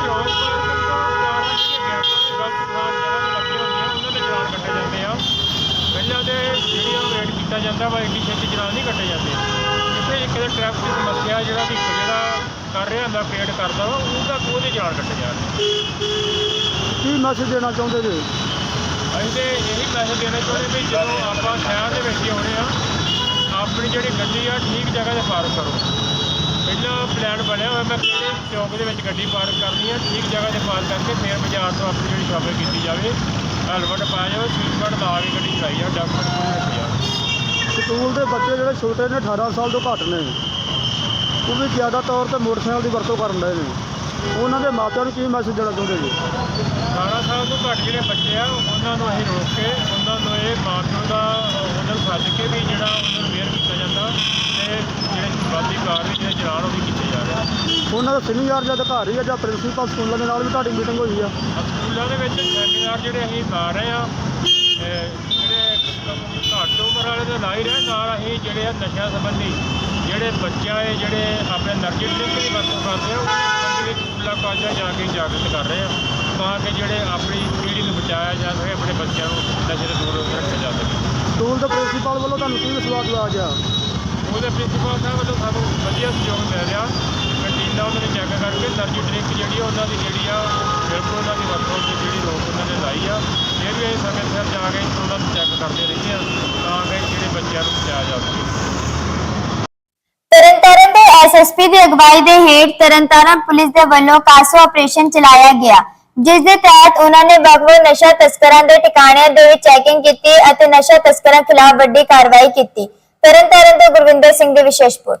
ਰੋਡ ਪਾਰਕਿੰਗ ਤੋਂ ਕਾਰਨ ਜਿਹੜੇ ਗਲਤ ਥਾਂ ਜਗ੍ਹਾ ਤੇ ਲੱਗੇ ਹੁੰਦੇ ਆ ਉਹਨਾਂ ਦੇ ਚਲਾਨ ਕੱਟੇ ਜਾਂਦੇ ਆ ਪਹਿਲਾਂ ਤੇ ਜਿਹੜੀ ਉਹ ਵੇਟ ਕੀਤਾ ਜਾਂਦਾ ਵਾ ਇੰਨੀ ਛੇਤੀ ਚਲਾਨ ਨਹੀਂ ਕੱਟੇ ਜਾਂਦੇ। ਜਿੱਥੇ ਇੱਕ ਦੇ ਟ੍ਰੈਫਿਕ ਦੀ ਸਮੱਸਿਆ ਜਿਹੜਾ ਵੀ ਜਿਹੜਾ ਕਰ ਰਿਹਾ ਹੁੰਦਾ ਕ੍ਰੀਏਟ ਕਰਦਾ ਵਾ ਉਹਦਾ ਉਹਦੇ ਚਲਾਨ ਕੱਟੇ ਜਾਂਦੇ ਕੀ ਮੈਸੇਜ ਦੇਣਾ ਚਾਹੁੰਦੇ ਜੀ? ਅਸੀਂ ਤੇ ਇਹੀ ਮੈਸੇਜ ਦੇਣਾ ਚਾਹੁੰਦੇ ਵੀ ਜਦੋਂ ਆਪਾਂ ਸ਼ਹਿਰ ਦੇ ਵਿੱਚ ਆਉਣੇ ਆ ਆਪਣੀ ਜਿਹੜੀ ਗੱਡੀ ਆ ਠੀਕ ਜਗ੍ਹਾ ਤੇ ਪਾਰਕ ਕਰੋ। ਪਹਿਲਾਂ ਪਲਾਨ ਬਣਿਆ ਹੋਇਆ ਮੈਂ ਕਿਹੜੇ ਚੌਂਕ ਦੇ ਵਿੱਚ ਗੱਡੀ ਪਾਰਕ ਕਰਨੀ ਆ ਠੀਕ ਜਗ੍ਹਾ ਤੇ ਪਾਰਕ ਕਰਕੇ ਫੇਰ ਬਾਜ਼ਾਰ ਤੋਂ ਆਪਣੀ ਜਿਹੜੀ ਸ਼ਾਪਿੰਗ ਕੀਤੀ ਜਾਵੇ। ਹੈਲਮਟ ਪਾਇਆ ਜਾਵੇ ਸੀਟ ਬੈਲਟ ਲਾ ਕੇ ਗੱਡੀ ਚਲਾਈ ਜਾ ਡਾਕੂਮੈਂਟ ਪੂਰੇ ਰੱਖੇ ਜਾਣ ਸਕੂਲ ਦੇ ਬੱਚੇ ਜਿਹੜੇ ਛੋਟੇ ਨੇ 18 ਸਾਲ ਤੋਂ ਘੱਟ ਨੇ। ਉਹ ਵੀ ਜ਼ਿਆਦਾ ਤੌਰ ਤੇ ਮੋਟਰਸਾਈਕਲ ਦੀ ਵਰਤੋਂ ਕਰਨ ਰਹੇ ਨੇ। ਉਹਨਾਂ ਦੇ ਮਾਪਿਆਂ ਨੂੰ ਕੀ ਮੈਸੇਜ ਦੇਣਾ ਚਾਹੁੰਦੇ ਜੀ? 18 ਸਾਲ ਤੋਂ ਘੱਟ ਜਿਹੜੇ ਬੱਚੇ ਆ ਉਹਨਾਂ ਨੂੰ ਅਸੀਂ ਰੋਕ ਕੇ ਉਹਨਾਂ ਨੂੰ ਇਹ ਮਾਂ ਪਿਓ ਦਾ ਉਹਨਾਂ ਨੂੰ ਸੱਦ ਕੇ ਵੀ ਜਿਹੜਾ ਉਹਨਾਂ ਨੂੰ ਵੇਅਰ ਕੀਤਾ ਜਾਂਦਾ ਤੇ ਜਿਹੜੇ ਬਾਦੀ ਕਾਰ ਵੀ ਜਿਹੜੇ ਚਲਾਨ ਉਹ ਵੀ ਕੀਤੇ ਜਾ ਰਹੇ ਆ ਉਹਨਾਂ ਦਾ ਸੀਨੀਅਰ ਜਾਂ ਅਧਿਕਾਰੀ ਆ ਜਾਂ ਪ੍ਰਿੰਸੀਪਲ ਸਕੂਲਾਂ ਦੇ ਨਾਲ ਵੀ ਤੁਹਾਡੀ ਮੀਟਿੰਗ ਹੋਈ ਆ? ਸਕੂਲਾਂ ਦੇ ਵਿੱਚ ਸੈਮੀਨਾਰ ਜਿਹੜੇ ਅਸੀਂ ਲਾ ਰਹੇ ਆ ਘੱਟ ਉਮਰ ਵਾਲੇ ਦੇ ਲਾ ਹੀ ਰਹੇ ਨਾਲ ਅਸੀਂ ਜਿਹੜੇ ਆ ਨਸ਼ਿਆਂ ਸੰਬੰਧੀ ਜਿਹੜੇ ਬੱਚਿਆਂ ਇਹ ਜਿਹੜੇ ਆਪਣੇ ਨਰਜੀ ਡਰਿੰਕ ਦੀ ਵਰਤੋਂ ਕਰਦੇ ਆ ਉਹਨਾਂ ਸੰਬੰਧੀ ਵਿੱਚ ਸਕੂਲਾਂ ਕਾਲਜਾਂ ਜਾ ਕੇ ਜਾਗਰੂਕ ਕਰ ਰਹੇ ਆ ਤਾਂ ਕਿ ਜਿਹੜੇ ਆਪਣੀ ਪੀੜ੍ਹੀ ਨੂੰ ਬਚਾਇਆ ਜਾ ਸਕੇ ਆਪਣੇ ਬੱਚਿਆਂ ਨੂੰ ਨਸ਼ੇ ਤੋਂ ਦੂਰ ਰੱਖਿਆ ਜਾ ਸਕੇ। ਸਕੂਲ ਦੇ ਪ੍ਰਿੰਸੀਪਲ ਵੱਲੋਂ ਤੁਹਾਨੂੰ ਕੀ ਵਿਸ਼ਵਾਸ ਦਿਵਾਇਆ ਗਿਆ? ਉਹਦੇ ਪ੍ਰਿੰਸੀਪਲ ਸਾਹਿਬ ਵੱਲੋਂ ਸਾਨੂੰ ਵਧੀਆ ਸਹਿਯੋਗ ਮਿਲ ਰਿਹਾ। ਕੰਟੀਨਾਂ ਉਹਨਾਂ ਨੇ ਚੈੱਕ ਕਰਕੇ ਨਰਜੀ ਡਰਿੰਕ ਜਿਹੜੀ ਆ ਉਹਨਾਂ ਦੀ ਜਿਹੜੀ ਆ ਬਿਲਕੁਲ ਉਹਨਾਂ ਦੀ ਵਰਤੋਂ ਤੇ ਜਿਹੜੀ ਰੋਕ ਉਹਨਾਂ ਨੇ ਲਾਈ ਆ। ਇਹ ਵੀ ਅਸੀਂ ਸਮੇਂ ਸਿਰ ਜਾ ਕੇ ਉਹਨਾਂ ਨੂੰ ਚੈੱਕ ਕਰਦੇ ਰਹਿੰਦੇ ਤਾਂ ਕਿ ਜਿਹੜੇ ਬੱਚਿਆਂ ਨੂੰ ਬਚਾਇਆ ਜਾ ਸਕੇ। ਤਰਨਤਾਰਨ ਦੇ ਐਸਐਸਪੀ ਦੀ ਅਗਵਾਈ ਦੇ ਹੇਠ ਤਰਨਤਾਰਨ ਪੁਲਿਸ ਦੇ ਵੱਲੋਂ ਕਾਸੋ ਆਪਰੇਸ਼ਨ ਚਲਾਇਆ ਗਿਆ, ਜਿਸ ਦੇ ਤਹਿਤ ਉਹਨਾਂ ਨੇ ਵੱਖ-ਵੱਖ ਨਸ਼ਾ ਤਸਕਰਾਂ ਦੇ ਟਿਕਾਣਿਆਂ ਦੇ ਵਿੱਚ ਚੈਕਿੰਗ ਕੀਤੀ ਅਤੇ ਨਸ਼ਾ ਤਸਕਰਾਂ ਖਿਲਾਫ ਵੱਡੀ ਕਾਰਵਾਈ ਕੀਤੀ। ਤਰਨਤਾਰਨ ਤੋਂ ਗੁਰਵਿੰਦਰ ਸਿੰਘ ਦੀ ਵਿਸ਼ੇਸ਼ ਰਿਪੋਰਟ।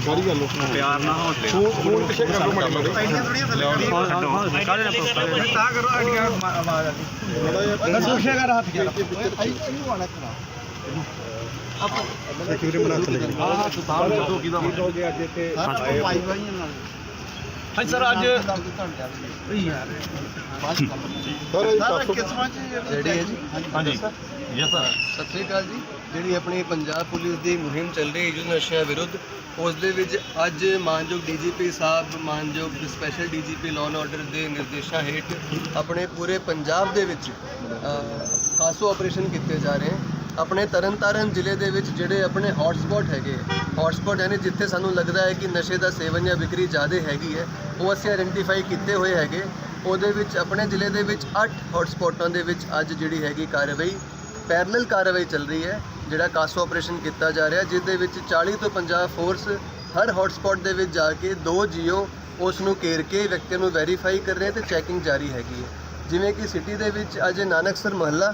ਸਾਰੀ ਗੱਲ ਪਿਆਰ ਨਾ ਹੋਣ ਫੋਨ ਫੋਨ ਪਿੱਛੇ ਕਰ ਲਓ ਮਾੜੀ ਮਾੜੀ ਕਾਲੇ ਨਾ ਤਾਂ ਕਰੋ ਆਈਡੀਆ ਆਵਾਜ਼ ਆ ਮੈਂ ਸੋਚਿਆ ਕਰ ਹੱਥ ਗਿਆ। ਇੱਕ ਵੀਰੇ। ਬਣਾ ਥਲੇ ਹਾਂ ਹਾਂ ਸੁਤਾਰ ਜਦੋਂ ਕਿਦਾ ਹੋ ਗਿਆ ਅੱਜ ਤੇ ਪਾਈ ਵਾਈਆਂ ਨਾਲ। ਹਾਂ ਸਰ ਅੱਜ ਯਾਰ ਸਰ ਕਿਸਮਾਂ ਚ ਰੈਡੀ ਹੈ ਜੀ? ਹਾਂਜੀ। Yes sir. ਸਤਿ ਸ੍ਰੀ ਅਕਾਲ ਜੀ। ਜਿਹੜੀ ਆਪਣੀ ਪੰਜਾਬ ਪੁਲਿਸ ਦੀ ਮੁਹਿੰਮ ਚੱਲ ਰਹੀ ਹੈ ਯੁੱਧ ਨਸ਼ਿਆਂ ਵਿਰੁੱਧ ਉਸ ਦੇ ਵਿੱਚ ਅੱਜ ਮਾਨਯੋਗ ਡੀਜੀਪੀ ਸਾਹਿਬ ਮਾਨਯੋਗ special DGP law and order ਦੇ ਨਿਰਦੇਸ਼ਾਂ ਹੇਠ ਆਪਣੇ ਪੂਰੇ ਪੰਜਾਬ ਦੇ ਵਿੱਚ ਅ, ਕਾਸੋ ਆਪਰੇਸ਼ਨ ਕੀਤੇ ਜਾ ਰਹੇ ਹਨ। ਆਪਣੇ ਤਰਨਤਾਰਨ ਜ਼ਿਲ੍ਹੇ ਦੇ ਵਿੱਚ ਜਿਹੜੇ ਆਪਣੇ ਹੌਟਸਪੌਟ ਹੈਗੇ ਹੌਟਸਪੌਟ ਯਾਨੀ ਜਿੱਥੇ ਸਾਨੂੰ ਲੱਗਦਾ ਹੈ ਕਿ ਨਸ਼ੇ ਦਾ ਸੇਵਨ ਜਾਂ ਵਿਕਰੀ ਜ਼ਿਆਦਾ ਹੈਗੀ ਹੈ ਉਹ ਅਸੀਂ ਆਇਡੈਂਟੀਫਾਈ ਕੀਤੇ ਹੋਏ ਹੈਗੇ। ਉਹਦੇ ਵਿੱਚ ਆਪਣੇ ਜ਼ਿਲ੍ਹੇ ਦੇ ਵਿੱਚ 8 ਹੌਟਸਪੌਟਾਂ ਦੇ ਵਿੱਚ ਅੱਜ ਜਿਹੜੀ ਹੈਗੀ ਕਾਰਵਾਈ ਪੈਰਲਲ ਕਾਰਵਾਈ ਚੱਲ ਰਹੀ ਹੈ। ਜਿਹੜਾ ਕਾਸੋ ਆਪਰੇਸ਼ਨ ਕੀਤਾ ਜਾ ਰਿਹਾ ਜਿਸ ਦੇ ਵਿੱਚ 40 ਤੋਂ 50 ਫੋਰਸ ਹਰ ਹੌਟਸਪੌਟ ਦੇ ਵਿੱਚ ਜਾ ਕੇ ਦੋ ਜੀਓ ਉਸ ਨੂੰ ਘੇਰ ਕੇ ਵਿਅਕਤੀ ਨੂੰ ਵੈਰੀਫਾਈ ਕਰ ਰਹੇ ਤੇ ਚੈਕਿੰਗ ਜਾਰੀ ਹੈਗੀ ਹੈ। ਜਿਵੇਂ ਕਿ ਸਿਟੀ ਦੇ ਵਿੱਚ ਅੱਜ ਨਾਨਕਸਰ ਮਹੱਲਾ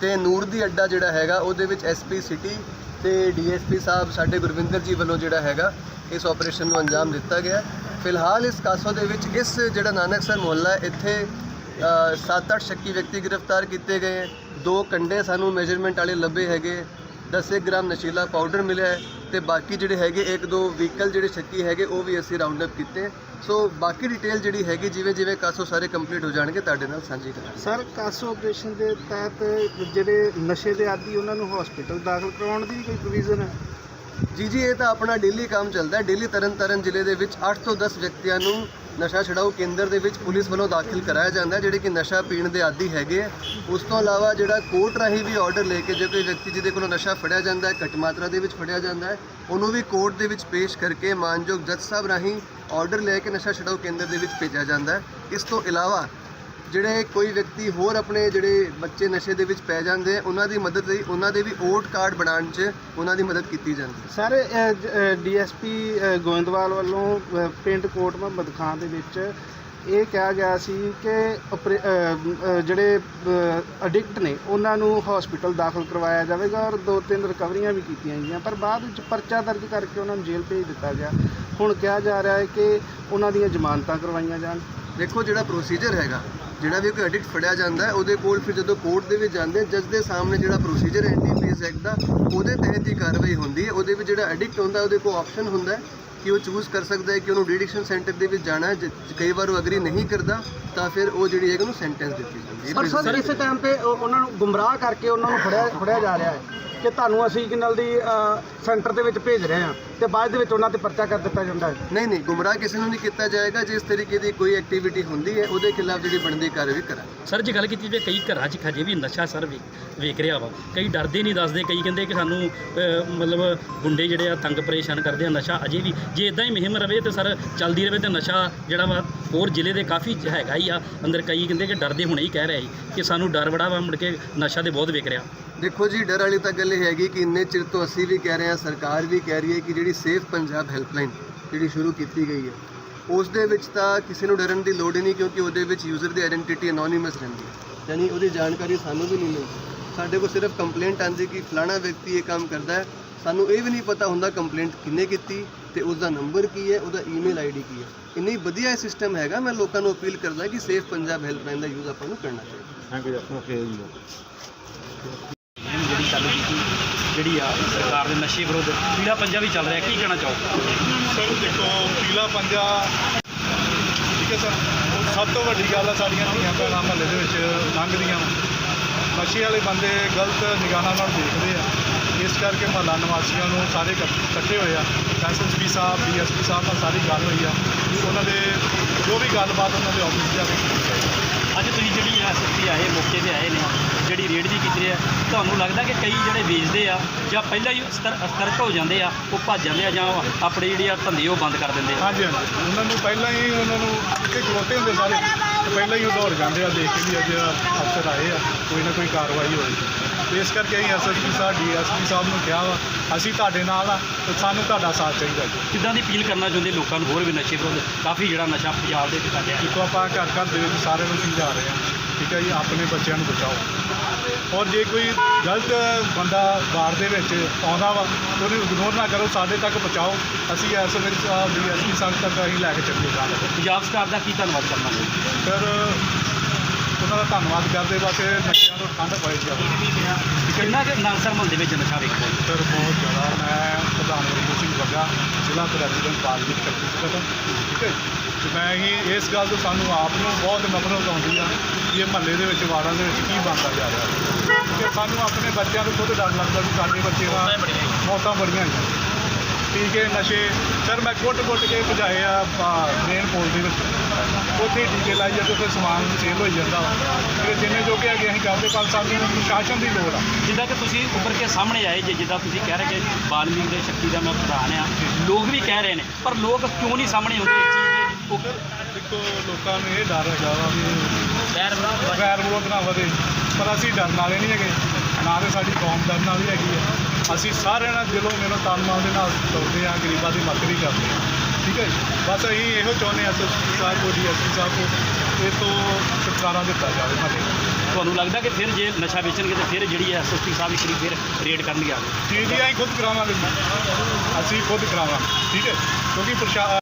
ਤੇ ਨੂਰ ਦੀ ਅੱਡਾ ਜਿਹੜਾ ਹੈਗਾ, ਉਹਦੇ ਵਿੱਚ ਐਸਪੀ ਸਿਟੀ ਤੇ ਡੀਐਸਪੀ ਸਾਹਿਬ ਸਾਡੇ ਗੁਰਵਿੰਦਰ ਜੀ ਵੱਲੋਂ ਜਿਹੜਾ ਹੈਗਾ, ਇਸ ਆਪਰੇਸ਼ਨ ਨੂੰ ਅੰਜਾਮ ਦਿੱਤਾ ਗਿਆ। ਫਿਲਹਾਲ ਇਸ ਕਾਸੋ ਦੇ ਵਿੱਚ ਇਸ ਜਿਹੜਾ ਨਾਨਕਸਰ ਮੁਹੱਲਾ, ਇੱਥੇ 7-8 ਸ਼ੱਕੀ ਵਿਅਕਤੀ ਗ੍ਰਿਫਤਾਰ ਕੀਤੇ ਗਏ। ਦੋ ਕੰਡੇ ਸਾਨੂੰ ਮੈਜ਼ਰਮੈਂਟ ਵਾਲੇ ਲੱਭੇ ਹੈਗੇ। 10 ਗ੍ਰਾਮ ਨਸ਼ੀਲਾ ਪਾਊਡਰ ਮਿਲਿਆ ਹੈ ਤੇ ਬਾਕੀ ਜਿਹੜੇ ਹੈਗੇ ਇੱਕ ਦੋ ਵਹੀਕਲ ਜਿਹੜੇ ਸ਼ੱਕੀ ਹੈਗੇ ਉਹ ਵੀ ਅਸੀਂ ਰਾਉਂਡ ਅਪ ਕੀਤੇ। ਸੋ ਬਾਕੀ ਡਿਟੇਲ ਜਿਹੜੀ ਹੈਗੀ ਜਿਵੇਂ ਜਿਵੇਂ ਕਾਸੋ ਸਾਰੇ ਕੰਪਲੀਟ ਹੋ ਜਾਣਗੇ ਤੁਹਾਡੇ ਨਾਲ ਸਾਂਝੀ ਕਰਾਂਗੇ। ਸਰ ਕਾਸੋ ਆਪਰੇਸ਼ਨ ਦੇ ਤਹਿਤ ਜਿਹੜੇ ਨਸ਼ੇ ਦੇ ਆਦੀ ਉਹਨਾਂ ਨੂੰ ਹਸਪੀਟਲ ਦਾਖਲ ਕਰਾਉਣ ਦੀ ਕੋਈ ਪ੍ਰੋਵੀਜ਼ਨ ਹੈ? ਜੀ ਜੀ ਇਹ ਤਾਂ ਆਪਣਾ ਡੇਲੀ ਕੰਮ ਚੱਲਦਾ ਹੈ। ਡੇਲੀ ਤਰਨਤਾਰਨ ਜ਼ਿਲ੍ਹੇ ਦੇ ਵਿੱਚ 8 ਤੋਂ 10 ਵਿਅਕਤੀਆਂ ਨੂੰ ਨਸ਼ਾ ਛਡਾਊ ਕੇਂਦਰ ਦੇ ਵਿੱਚ ਪੁਲਿਸ ਵੱਲੋਂ ਦਾਖਲ ਕਰਾਇਆ ਜਾਂਦਾ ਜਿਹੜੇ ਕਿ ਨਸ਼ਾ ਪੀਣ ਦੇ ਆਦੀ ਹੈਗੇ ਆ। ਉਸ ਤੋਂ ਇਲਾਵਾ ਜਿਹੜਾ ਕੋਰਟ ਰਾਹੀਂ ਵੀ ਆਰਡਰ ਲੈ ਕੇ ਜੇ ਕੋਈ ਵਿਅਕਤੀ ਜਿਹਦੇ ਕੋਲੋਂ ਨਸ਼ਾ ਫੜਿਆ ਜਾਂਦਾ ਹੈ ਘੱਟ ਮਾਤਰਾ ਦੇ ਵਿੱਚ ਫੜਿਆ ਜਾਂਦਾ ਹੈ, ਉਹਨੂੰ ਵੀ ਕੋਰਟ ਦੇ ਵਿੱਚ ਪੇਸ਼ ਕਰਕੇ ਮਾਨਯੋਗ ਜੱਜ ਸਾਹਿਬ ਰਾਹੀਂ ਆਰਡਰ ਲੈ ਕੇ ਨਸ਼ਾ ਛਡਾਊ ਕੇਂਦਰ ਦੇ ਵਿੱਚ ਭੇਜਿਆ ਜਾਂਦਾ ਹੈ। ਇਸ ਤੋਂ ਇਲਾਵਾ ਜਿਹੜੇ ਕੋਈ ਵਿਅਕਤੀ ਹੋਰ ਆਪਣੇ ਜਿਹੜੇ ਬੱਚੇ ਨਸ਼ੇ ਦੇ ਵਿੱਚ ਪੈ ਜਾਂਦੇ ਆ ਉਹਨਾਂ ਦੀ ਮਦਦ ਲਈ ਉਹਨਾਂ ਦੇ ਵੀ ਓਟ ਕਾਰਡ ਬਣਾਉਣ 'ਚ ਉਹਨਾਂ ਦੀ ਮਦਦ ਕੀਤੀ ਜਾਂਦੀ ਸਰ ਡੀਐਸਪੀ ਗੋਇੰਦਵਾਲ ਵੱਲੋਂ ਪਿੰਡ ਕੋਟ ਮੁਹੰਮਦ ਖਾਨ ਦੇ ਵਿੱਚ ਇਹ ਕਿਹਾ ਗਿਆ ਸੀ ਕਿ ਜਿਹੜੇ ਐਡਿਕਟ ਨੇ ਉਹਨਾਂ ਨੂੰ ਹਸਪੀਟਲ ਦਾਖਲ ਕਰਵਾਇਆ ਜਾਵੇਗਾ ਔਰ ਦੋ ਤਿੰਨ ਰਿਕਵਰੀਆਂ ਵੀ ਕੀਤੀਆਂ ਗਈਆਂ ਪਰ ਬਾਅਦ ਵਿੱਚ ਪਰਚਾ ਦਰਜ ਕਰਕੇ ਉਹਨਾਂ ਨੂੰ ਜੇਲ੍ਹ ਭੇਜ ਦਿੱਤਾ ਗਿਆ। ਹੁਣ ਕਿਹਾ ਜਾ ਰਿਹਾ ਹੈ ਕਿ ਉਹਨਾਂ ਦੀਆਂ ਜ਼ਮਾਨਤਾਂ ਕਰਵਾਈਆਂ ਜਾਣ। ਦੇਖੋ ਜਿਹੜਾ ਪ੍ਰੋਸੀਜਰ ਹੈਗਾ ਜਿਹੜਾ ਵੀ ਕੋਈ ਐਡਿਕਟ ਫੜਿਆ ਜਾਂਦਾ ਹੈ ਉਹਦੇ ਕੋਲ ਫਿਰ ਜਦੋਂ ਕੋਰਟ ਦੇ ਵਿੱਚ ਜਾਂਦੇ ਜੱਜ ਦੇ ਸਾਹਮਣੇ ਜਿਹੜਾ ਪ੍ਰੋਸੀਜਰ ਐਂਟੀਪੀਐਸ ਐਕਟ ਦਾ ਉਹਦੇ ਤਹਿਤ ਹੀ ਕਾਰਵਾਈ ਹੁੰਦੀ ਹੈ। ਉਹਦੇ ਵਿੱਚ ਜਿਹੜਾ ਐਡਿਕਟ ਹੁੰਦਾ ਉਹਦੇ ਕੋਲ ਆਪਸ਼ਨ ਹੁੰਦਾ ਹੈ ਕਿ ਉਹ ਚੂਜ਼ ਕਰ ਸਕਦਾ ਹੈ ਕਿ ਉਹਨੂੰ ਡੀਡਿਕਸ਼ਨ ਸੈਂਟਰ ਦੇ ਵਿੱਚ ਜਾਣਾ ਹੈ ਜੇ ਕਈ ਵਾਰ ਉਹ ਅਗਰੀ ਨਹੀਂ ਕਰਦਾ ਤਾਂ ਫਿਰ ਉਹ ਜਿਹੜੀ ਹੈਗਾ ਉਹਨੂੰ ਸੈਂਟੈਂਸ ਦਿੱਤੀ ਜਾਂਦੀ ਹੈ। ਸਰ ਇਸ ਟਾਈਮ ਤੇ ਉਹ- ਉਹਨਾਂ ਨੂੰ ਗੁੰਮਰਾਹ ਕਰਕੇ ਉਹਨਾਂ ਨੂੰ ਫੜਿਆ ਫੜਿਆ ਜਾ ਰਿਹਾ ਹੈ ਕਿ ਤੁਹਾਨੂੰ ਅਸੀਂ ਕਿਨਲ ਦੀ ਸੈਂਟਰ ਦੇ ਵਿੱਚ ਭੇਜ ਰਹੇ ਹਾਂ। ਤੇ ਬਾਅਦ ਦੇ ਵਿੱਚ ਉਹਨਾਂ ਤੇ ਪਰਚਾ ਕਰ ਦਿੱਤਾ ਜਾਂਦਾ ਹੈ। ਨਹੀਂ ਨਹੀਂ ਗੁੰਮਰਾਹ ਕਿਸੇ ਨੂੰ ਨਹੀਂ ਕੀਤਾ ਜਾਏਗਾ ਜਿਸ ਤਰੀਕੇ ਦੀ ਕੋਈ ਐਕਟੀਵਿਟੀ ਹੁੰਦੀ ਹੈ ਉਹਦੇ ਖਿਲਾਫ ਜਿਹੜੀ ਬਣਦੀ ਕਾਰਵਾਈ ਕਰਾਂਗੇ। ਸਰ ਜੇ ਗੱਲ ਕੀਤੀ ਜਾਵੇ ਕਈ ਘਰਾਂ 'ਚ ਖਜੇ ਵੀ ਨਸ਼ਾ ਸਰ ਵੇਖ ਵੇਖ ਰਿਹਾ ਵਾ। ਕਈ ਡਰਦੇ ਨਹੀਂ ਦੱਸਦੇ ਕਈ ਕਹਿੰਦੇ ਕਿ ਸਾਨੂੰ ਅਹ, ਮਤਲਬ ਗੁੰਡੇ ਜਿਹੜੇ ਆ ਤੰਗ ਪਰੇਸ਼ਾਨ ਕਰਦੇ ਆ ਨਸ਼ਾ ਅਜੇ ਵੀ ਜੇ ਇਦਾਂ ਹੀ ਮੁਹਿੰਮ ਰਵੇ ਤੇ ਸਰ ਚੱਲਦੀ ਰਵੇ ਤੇ ਨਸ਼ਾ ਜਿਹੜਾ ਵਾ ਹੋਰ ਜ਼ਿਲ੍ਹੇ ਦੇ ਕਾਫੀ ਹੈਗਾ ਹੀ ਆ। ਅੰਦਰ ਕਈ ਕਹਿੰਦੇ ਕਿ ਡਰਦੇ ਹੁਣੇ ਹੀ ਕਹਿ ਰਹੇ ਸੀ ਕਿ ਸਾਨੂੰ ਡਰ ਬੜਾ ਵਾ ਮੁੜ ਕੇ ਨਸ਼ਾ ਤੇ ਬਹੁਤ ਵਿਕ ਰਿਹਾ। ਦੇਖੋ ਜੀ ਡਰ ਵਾਲੀ ਤਾਂ ਗੱਲ ਇਹ ਹੈਗੀ ਕਿ ਇੰਨੇ ਚਿਰ ਤੋਂ ਅਸੀਂ ਵੀ ਕਹਿ ਰਹੇ ਹਾਂ ਸਰਕਾਰ ਵੀ ਕਹਿ ਰਹੀ ਹੈ ਕਿ ਜਿਹੜੀ ਸੇਫ ਪੰਜਾਬ ਹੈਲਪਲਾਈਨ ਜਿਹੜੀ ਸ਼ੁਰੂ ਕੀਤੀ ਗਈ ਹੈ ਉਸ ਦੇ ਵਿੱਚ ਤਾਂ ਕਿਸੇ ਨੂੰ ਡਰਨ ਦੀ ਲੋੜ ਹੀ ਨਹੀਂ ਕਿਉਂਕਿ ਉਹਦੇ ਵਿੱਚ ਯੂਜ਼ਰ ਦੀ ਆਇਡੈਂਟੀਟੀ ਅਨੋਨਿਮਸ ਰਹਿੰਦੀ ਹੈ। ਯਾਨੀ ਉਹਦੀ ਜਾਣਕਾਰੀ ਸਾਨੂੰ ਵੀ ਨਹੀਂ ਮਿਲਦੀ। ਸਾਡੇ ਕੋਲ ਸਿਰਫ ਕੰਪਲੇਂਟ ਆਉਂਦੀ ਕਿ ਫਲਾਣਾ ਵਿਅਕਤੀ ਇਹ ਕੰਮ ਕਰਦਾ ਹੈ। ਸਾਨੂੰ ਇਹ ਵੀ ਨਹੀਂ ਪਤਾ ਹੁੰਦਾ ਕੰਪਲੇਂਟ ਕਿੰਨੇ ਕੀਤੀ ਤੇ ਉਸ ਨੰਬਰ ਕੀ ਹੈ, ਉਹਦਾ ਈਮੇਲ ਆਈਡੀ ਕੀ ਹੈ। ਇੰਨੀ ਵਧੀਆ ਸਿਸਟਮ ਹੈਗਾ, ਮੈਂ ਲੋਕਾਂ ਨੂੰ ਅਪੀਲ ਕਰਦਾ ਕਿ ਸੇਫ ਪੰਜਾਬ ਹੈਲਪਲਾਈਨ ਦਾ ਯੂਜ਼ ਆਪਾਂ ਨੂੰ ਕਰਨਾ ਚਾਹੀਦਾ। ਜਿਹੜੀ ਚੱਲ ਕੀਤੀ ਜਿਹੜੀ ਆ ਸਰਕਾਰ ਦੇ ਨਸ਼ੇ ਵਿਰੁੱਧ ਪੀਲਾ ਪੰਜਾ ਵੀ ਚੱਲ ਰਿਹਾ। ਕੀ ਕਹਿਣਾ ਚਾਹੋ ਸਰ, ਦੇਖੋ, ਪੀਲਾ ਪੰਜਾ, ਠੀਕ ਹੈ ਸਰ, ਉਹ ਸਭ ਤੋਂ ਵੱਡੀ ਗੱਲ ਆ ਸਾਡੀਆਂ ਧੀਆਂ ਭੈਣਾਂ ਮਹੱਲੇ ਦੇ ਵਿੱਚ ਲੰਘਦੀਆਂ ਵਾਂ। ਨਸ਼ੇ ਵਾਲੇ ਬੰਦੇ ਗਲਤ ਨਿਗਾਹਾਂ ਨਾਲ ਦੇਖਦੇ ਆ। ਇਸ ਕਰਕੇ ਮਹੱਲਾ ਨਿਵਾਸੀਆਂ ਨੂੰ ਸਾਰੇ ਇਕੱਠ- ਇਕੱਠੇ ਹੋਏ ਆ। ਐਸਐਸਪੀ ਸਾਹਿਬ ਡੀਐਸਪੀ ਸਾਹਿਬ ਨਾਲ ਸਾਰੀ ਗੱਲ ਹੋਈ ਆ। ਉਹਨਾਂ ਦੇ ਜੋ ਵੀ ਗੱਲਬਾਤ ਉਹਨਾਂ ਦੇ ਆਫਿਸ ਜਾ ਕੇ ਕੀਤੀ ਜਾਏਗੀ। ਅੱਜ ਤੁਸੀਂ ਜਿਹੜੀ ਐਸਐਸਪੀ ਆਏ, ਮੌਕੇ ਤੇ ਆਏ ਨੇ, ਜਿਹੜੀ ਰੇਡ ਵੀ ਕੀਤੀ ਹੈ ਤੁਹਾਨੂੰ ਲੱਗਦਾ ਕਿ ਕਈ ਜਿਹੜੇ ਵੇਚਦੇ ਆ, ਜਾਂ ਪਹਿਲਾਂ ਹੀ ਸਤਰ- ਸਤਰਕ ਹੋ ਜਾਂਦੇ ਆ, ਉਹ ਭੱਜ ਜਾਂਦੇ ਆ, ਜਾਂ ਆਪਣੇ ਜਿਹੜੇ ਆ ਧੰਦੇ ਉਹ ਬੰਦ ਕਰ ਦਿੰਦੇ ਆ? ਹਾਂਜੀ ਹਾਂਜੀ। ਉਹਨਾਂ ਨੂੰ ਪਹਿਲਾਂ ਹੀ, ਉਹਨਾਂ ਨੂੰ ਇੱਥੇ ਖਲੋਤੇ ਹੁੰਦੇ ਸਾਰੇ। ਤੇ ਪਹਿਲਾਂ ਹੀ ਉਹ ਦੌੜ ਜਾਂਦੇ ਆ, ਦੇਖ ਕੇ ਵੀ ਅੱਜ ਅਫਸਰ ਆਏ ਆ, ਕੋਈ ਨਾ ਕੋਈ ਕਾਰਵਾਈ ਹੋਏਗੀ ਤੇ ਇਸ ਕਰਕੇ ਅਸੀਂ ਐਸਐਸਪੀ ਸਾਹਿਬ ਡੀਐਸਪੀ ਸਾਹਿਬ ਨੂੰ ਕਿਹਾ ਵਾ ਅਸੀਂ ਤੁਹਾਡੇ ਨਾਲ ਆ ਤੇ ਸਾਨੂੰ ਤੁਹਾਡਾ ਸਾਥ ਚਾਹੀਦਾ ਜੀ। ਕਿੱਦਾਂ ਦੀ ਅਪੀਲ ਕਰਨਾ ਚਾਹੁੰਦੇ ਲੋਕਾਂ ਨੂੰ ਹੋਰ ਵੀ ਨਸ਼ੇ ਵਿਰੁੱਧ? ਕਾਫੀ ਜਿਹੜਾ ਨਸ਼ਾ ਪੰਜਾਬ ਦੇ ਵਿੱਚ ਚੱਲਿਆ ਦੇਖੋ ਆਪਾਂ ਘਰ ਘਰ ਦੇ ਵਿੱਚ ਸਾਰਿਆਂ ਨੂੰ ਸਮਝਾ ਰਹੇ ਹਾਂ ਠੀਕ ਹੈ ਜੀ ਆਪਣੇ ਬੱਚਿਆਂ ਨੂੰ ਬਚਾਓ। ਔਰ ਜੇ ਕੋਈ ਗਲਤ ਬੰਦਾ ਬਾਰ ਦੇ ਵਿੱਚ ਆਉਂਦਾ ਵਾ ਉਹਨੂੰ ਇਗਨੋਰ ਨਾ ਕਰੋ ਸਾਡੇ ਤੱਕ ਪਹੁੰਚਾਓ। ਅਸੀਂ ਐਸ ਵਿੱਚ ਸਾਹਿਬ ਡੀਐਸਪੀ ਸਾਹਿਬ ਤੱਕ ਅਸੀਂ ਲੈ ਕੇ ਚੱਲੇ ਜਾਵਾਂਗੇ ਪੰਜਾਬ ਸਰਕਾਰ ਦਾ ਕੀ ਧੰਨਵਾਦ ਕਰਨਾ ਫਿਰ ਉਹਨਾਂ ਦਾ ਧੰਨਵਾਦ ਕਰਦੇ ਵਾਸਤੇ ਨਸ਼ਿਆਂ ਤੋਂ ਠੰਡ ਪਏ ਜਾਵੇ। ਕਿੰਨਾ ਕਿ ਨਾਨਸਰ ਮੁਹੱਲੇ ਵਿੱਚ ਨਸ਼ਾ ਵੇਖਦਾ ਸਰ ਬਹੁਤ ਜ਼ਿਆਦਾ। ਮੈਂ ਪ੍ਰਧਾਨ ਵਰਿੰਦਰ ਸਿੰਘ ਬੱਗਾ ਜ਼ਿਲ੍ਹਾ ਪ੍ਰੈਜ਼ੀਡੈਂਟ ਪਾਰਟੀ ਛੱਤੀਸਗੜ੍ਹ ਠੀਕ ਹੈ। ਤੇ ਮੈਂ ਹੀ ਇਸ ਗੱਲ ਤੋਂ ਸਾਨੂੰ ਆਪ ਨੂੰ ਬਹੁਤ ਨਫ਼ਰਤ ਆਉਂਦੀ ਆ ਕਿ ਇਹ ਮਹੱਲੇ ਦੇ ਵਿੱਚ ਵਾਰਡਾਂ ਦੇ ਵਿੱਚ ਕੀ ਬਣਦਾ ਜਾ ਰਿਹਾ। ਕਿ ਸਾਨੂੰ ਆਪਣੇ ਬੱਚਿਆਂ ਨੂੰ ਖੁਦ ਡਰ ਲੱਗਦਾ ਵੀ ਸਾਡੇ ਬੱਚੇ ਦਾ ਮੌਤਾਂ ਬੜੀਆਂ ਨੇ ਠੀਕ ਹੈ ਨਸ਼ੇ। ਸਰ ਮੈਂ ਕੁੱਟ-ਕੁੱਟ ਕੇ ਭਜਾਏ ਆ ਮੇਨ ਪੋਲ ਦੇ ਵਿੱਚ। ਉੱਥੇ ਟੀਕੇ ਲਾਈ ਜਾਂਦੇ ਉੱਥੇ ਸਮਾਨ ਸੇਲ ਹੋਈ ਜਾਂਦਾ। ਫਿਰ ਜਿੰਨੇ ਜੋਗੇ ਹੈਗੇ ਅਸੀਂ ਕਰਦੇ ਪਰ ਸਾਨੂੰ ਪ੍ਰਸ਼ਾਸਨ ਦੀ ਲੋੜ ਆ। ਜਿੱਦਾਂ ਕਿ ਤੁਸੀਂ ਉੱਪਰ ਕੇ ਸਾਹਮਣੇ ਆਏ ਜੇ ਜਿੱਦਾਂ ਤੁਸੀਂ ਕਹਿ ਰਹੇ ਕਿ ਬਾਲਮੀਕ ਦੇ ਸ਼ਕਤੀ ਦਾ ਮੈਂ ਪ੍ਰਧਾਨ ਆ। ਲੋਕ ਵੀ ਕਹਿ ਰਹੇ ਨੇ ਪਰ ਲੋਕ ਕਿਉਂ ਨਹੀਂ ਸਾਹਮਣੇ ਆਉਂਦੇ ਇਸ ਚੀਜ਼ ਦੇ ਦੇਖੋ ਲੋਕਾਂ ਨੂੰ ਇਹ ਡਰ ਹੈਗਾ ਵਾ ਵੀ ਗੈਰ ਵਿਰੋਧ ਨਾ ਵਧੇ। ਪਰ ਅਸੀਂ ਡਰਨ ਵਾਲੇ ਨਹੀਂ ਹੈਗੇ। ਨਾ ਤੇ ਸਾਡੀ ਕੌਮ ਡਰਨ ਵਾਲੀ ਹੈਗੀ ਹੈ। ਅਸੀਂ ਸਾਰਿਆਂ ਨਾਲ ਦਿਲੋਂ ਮੇਰੋਂ ਤਨ ਮਨ ਦੇ ਨਾਲ ਤੁਰਦੇ ਹਾਂ ਗਰੀਬਾਂ ਦੀ ਮਦਦ ਵੀ ਕਰਦੇ ਹਾਂ। ਠੀਕ ਹੈ ਜੀ? ਬਸ ਅਸੀਂ ਇਹੋ ਚਾਹੁੰਦੇ ਹਾਂ ਐਸਐਸਪੀ ਸਾਹਿਬ ਕੋ ਡੀਐਸਪੀ ਸਾਹਿਬ ਕੋ ਇਹ ਤੋਂ ਛੁਟਕਾਰਾ ਦਿੱਤਾ ਜਾਵੇ ਸਾਡੇ ਤੁਹਾਨੂੰ ਲੱਗਦਾ ਕਿ ਫਿਰ ਜੇ ਨਸ਼ਾ ਵੇਚਣਗੇ ਤੇ ਫਿਰ ਜਿਹੜੀ ਐਸਐਸਪੀ ਸਾਹਿਬ ਇੱਕ ਫਿਰ ਰੇਡ ਕਰਨਗੇ ਆ ਜੀ ਜੀ ਅਸੀਂ ਖੁਦ ਕਰਾਵਾਂਗੇ ਅਸੀਂ ਖੁਦ ਕਰਾਵਾਂਗੇ। ਠੀਕ ਹੈ? ਕਿਉਂਕਿ ਪ੍ਰਸ਼ਾ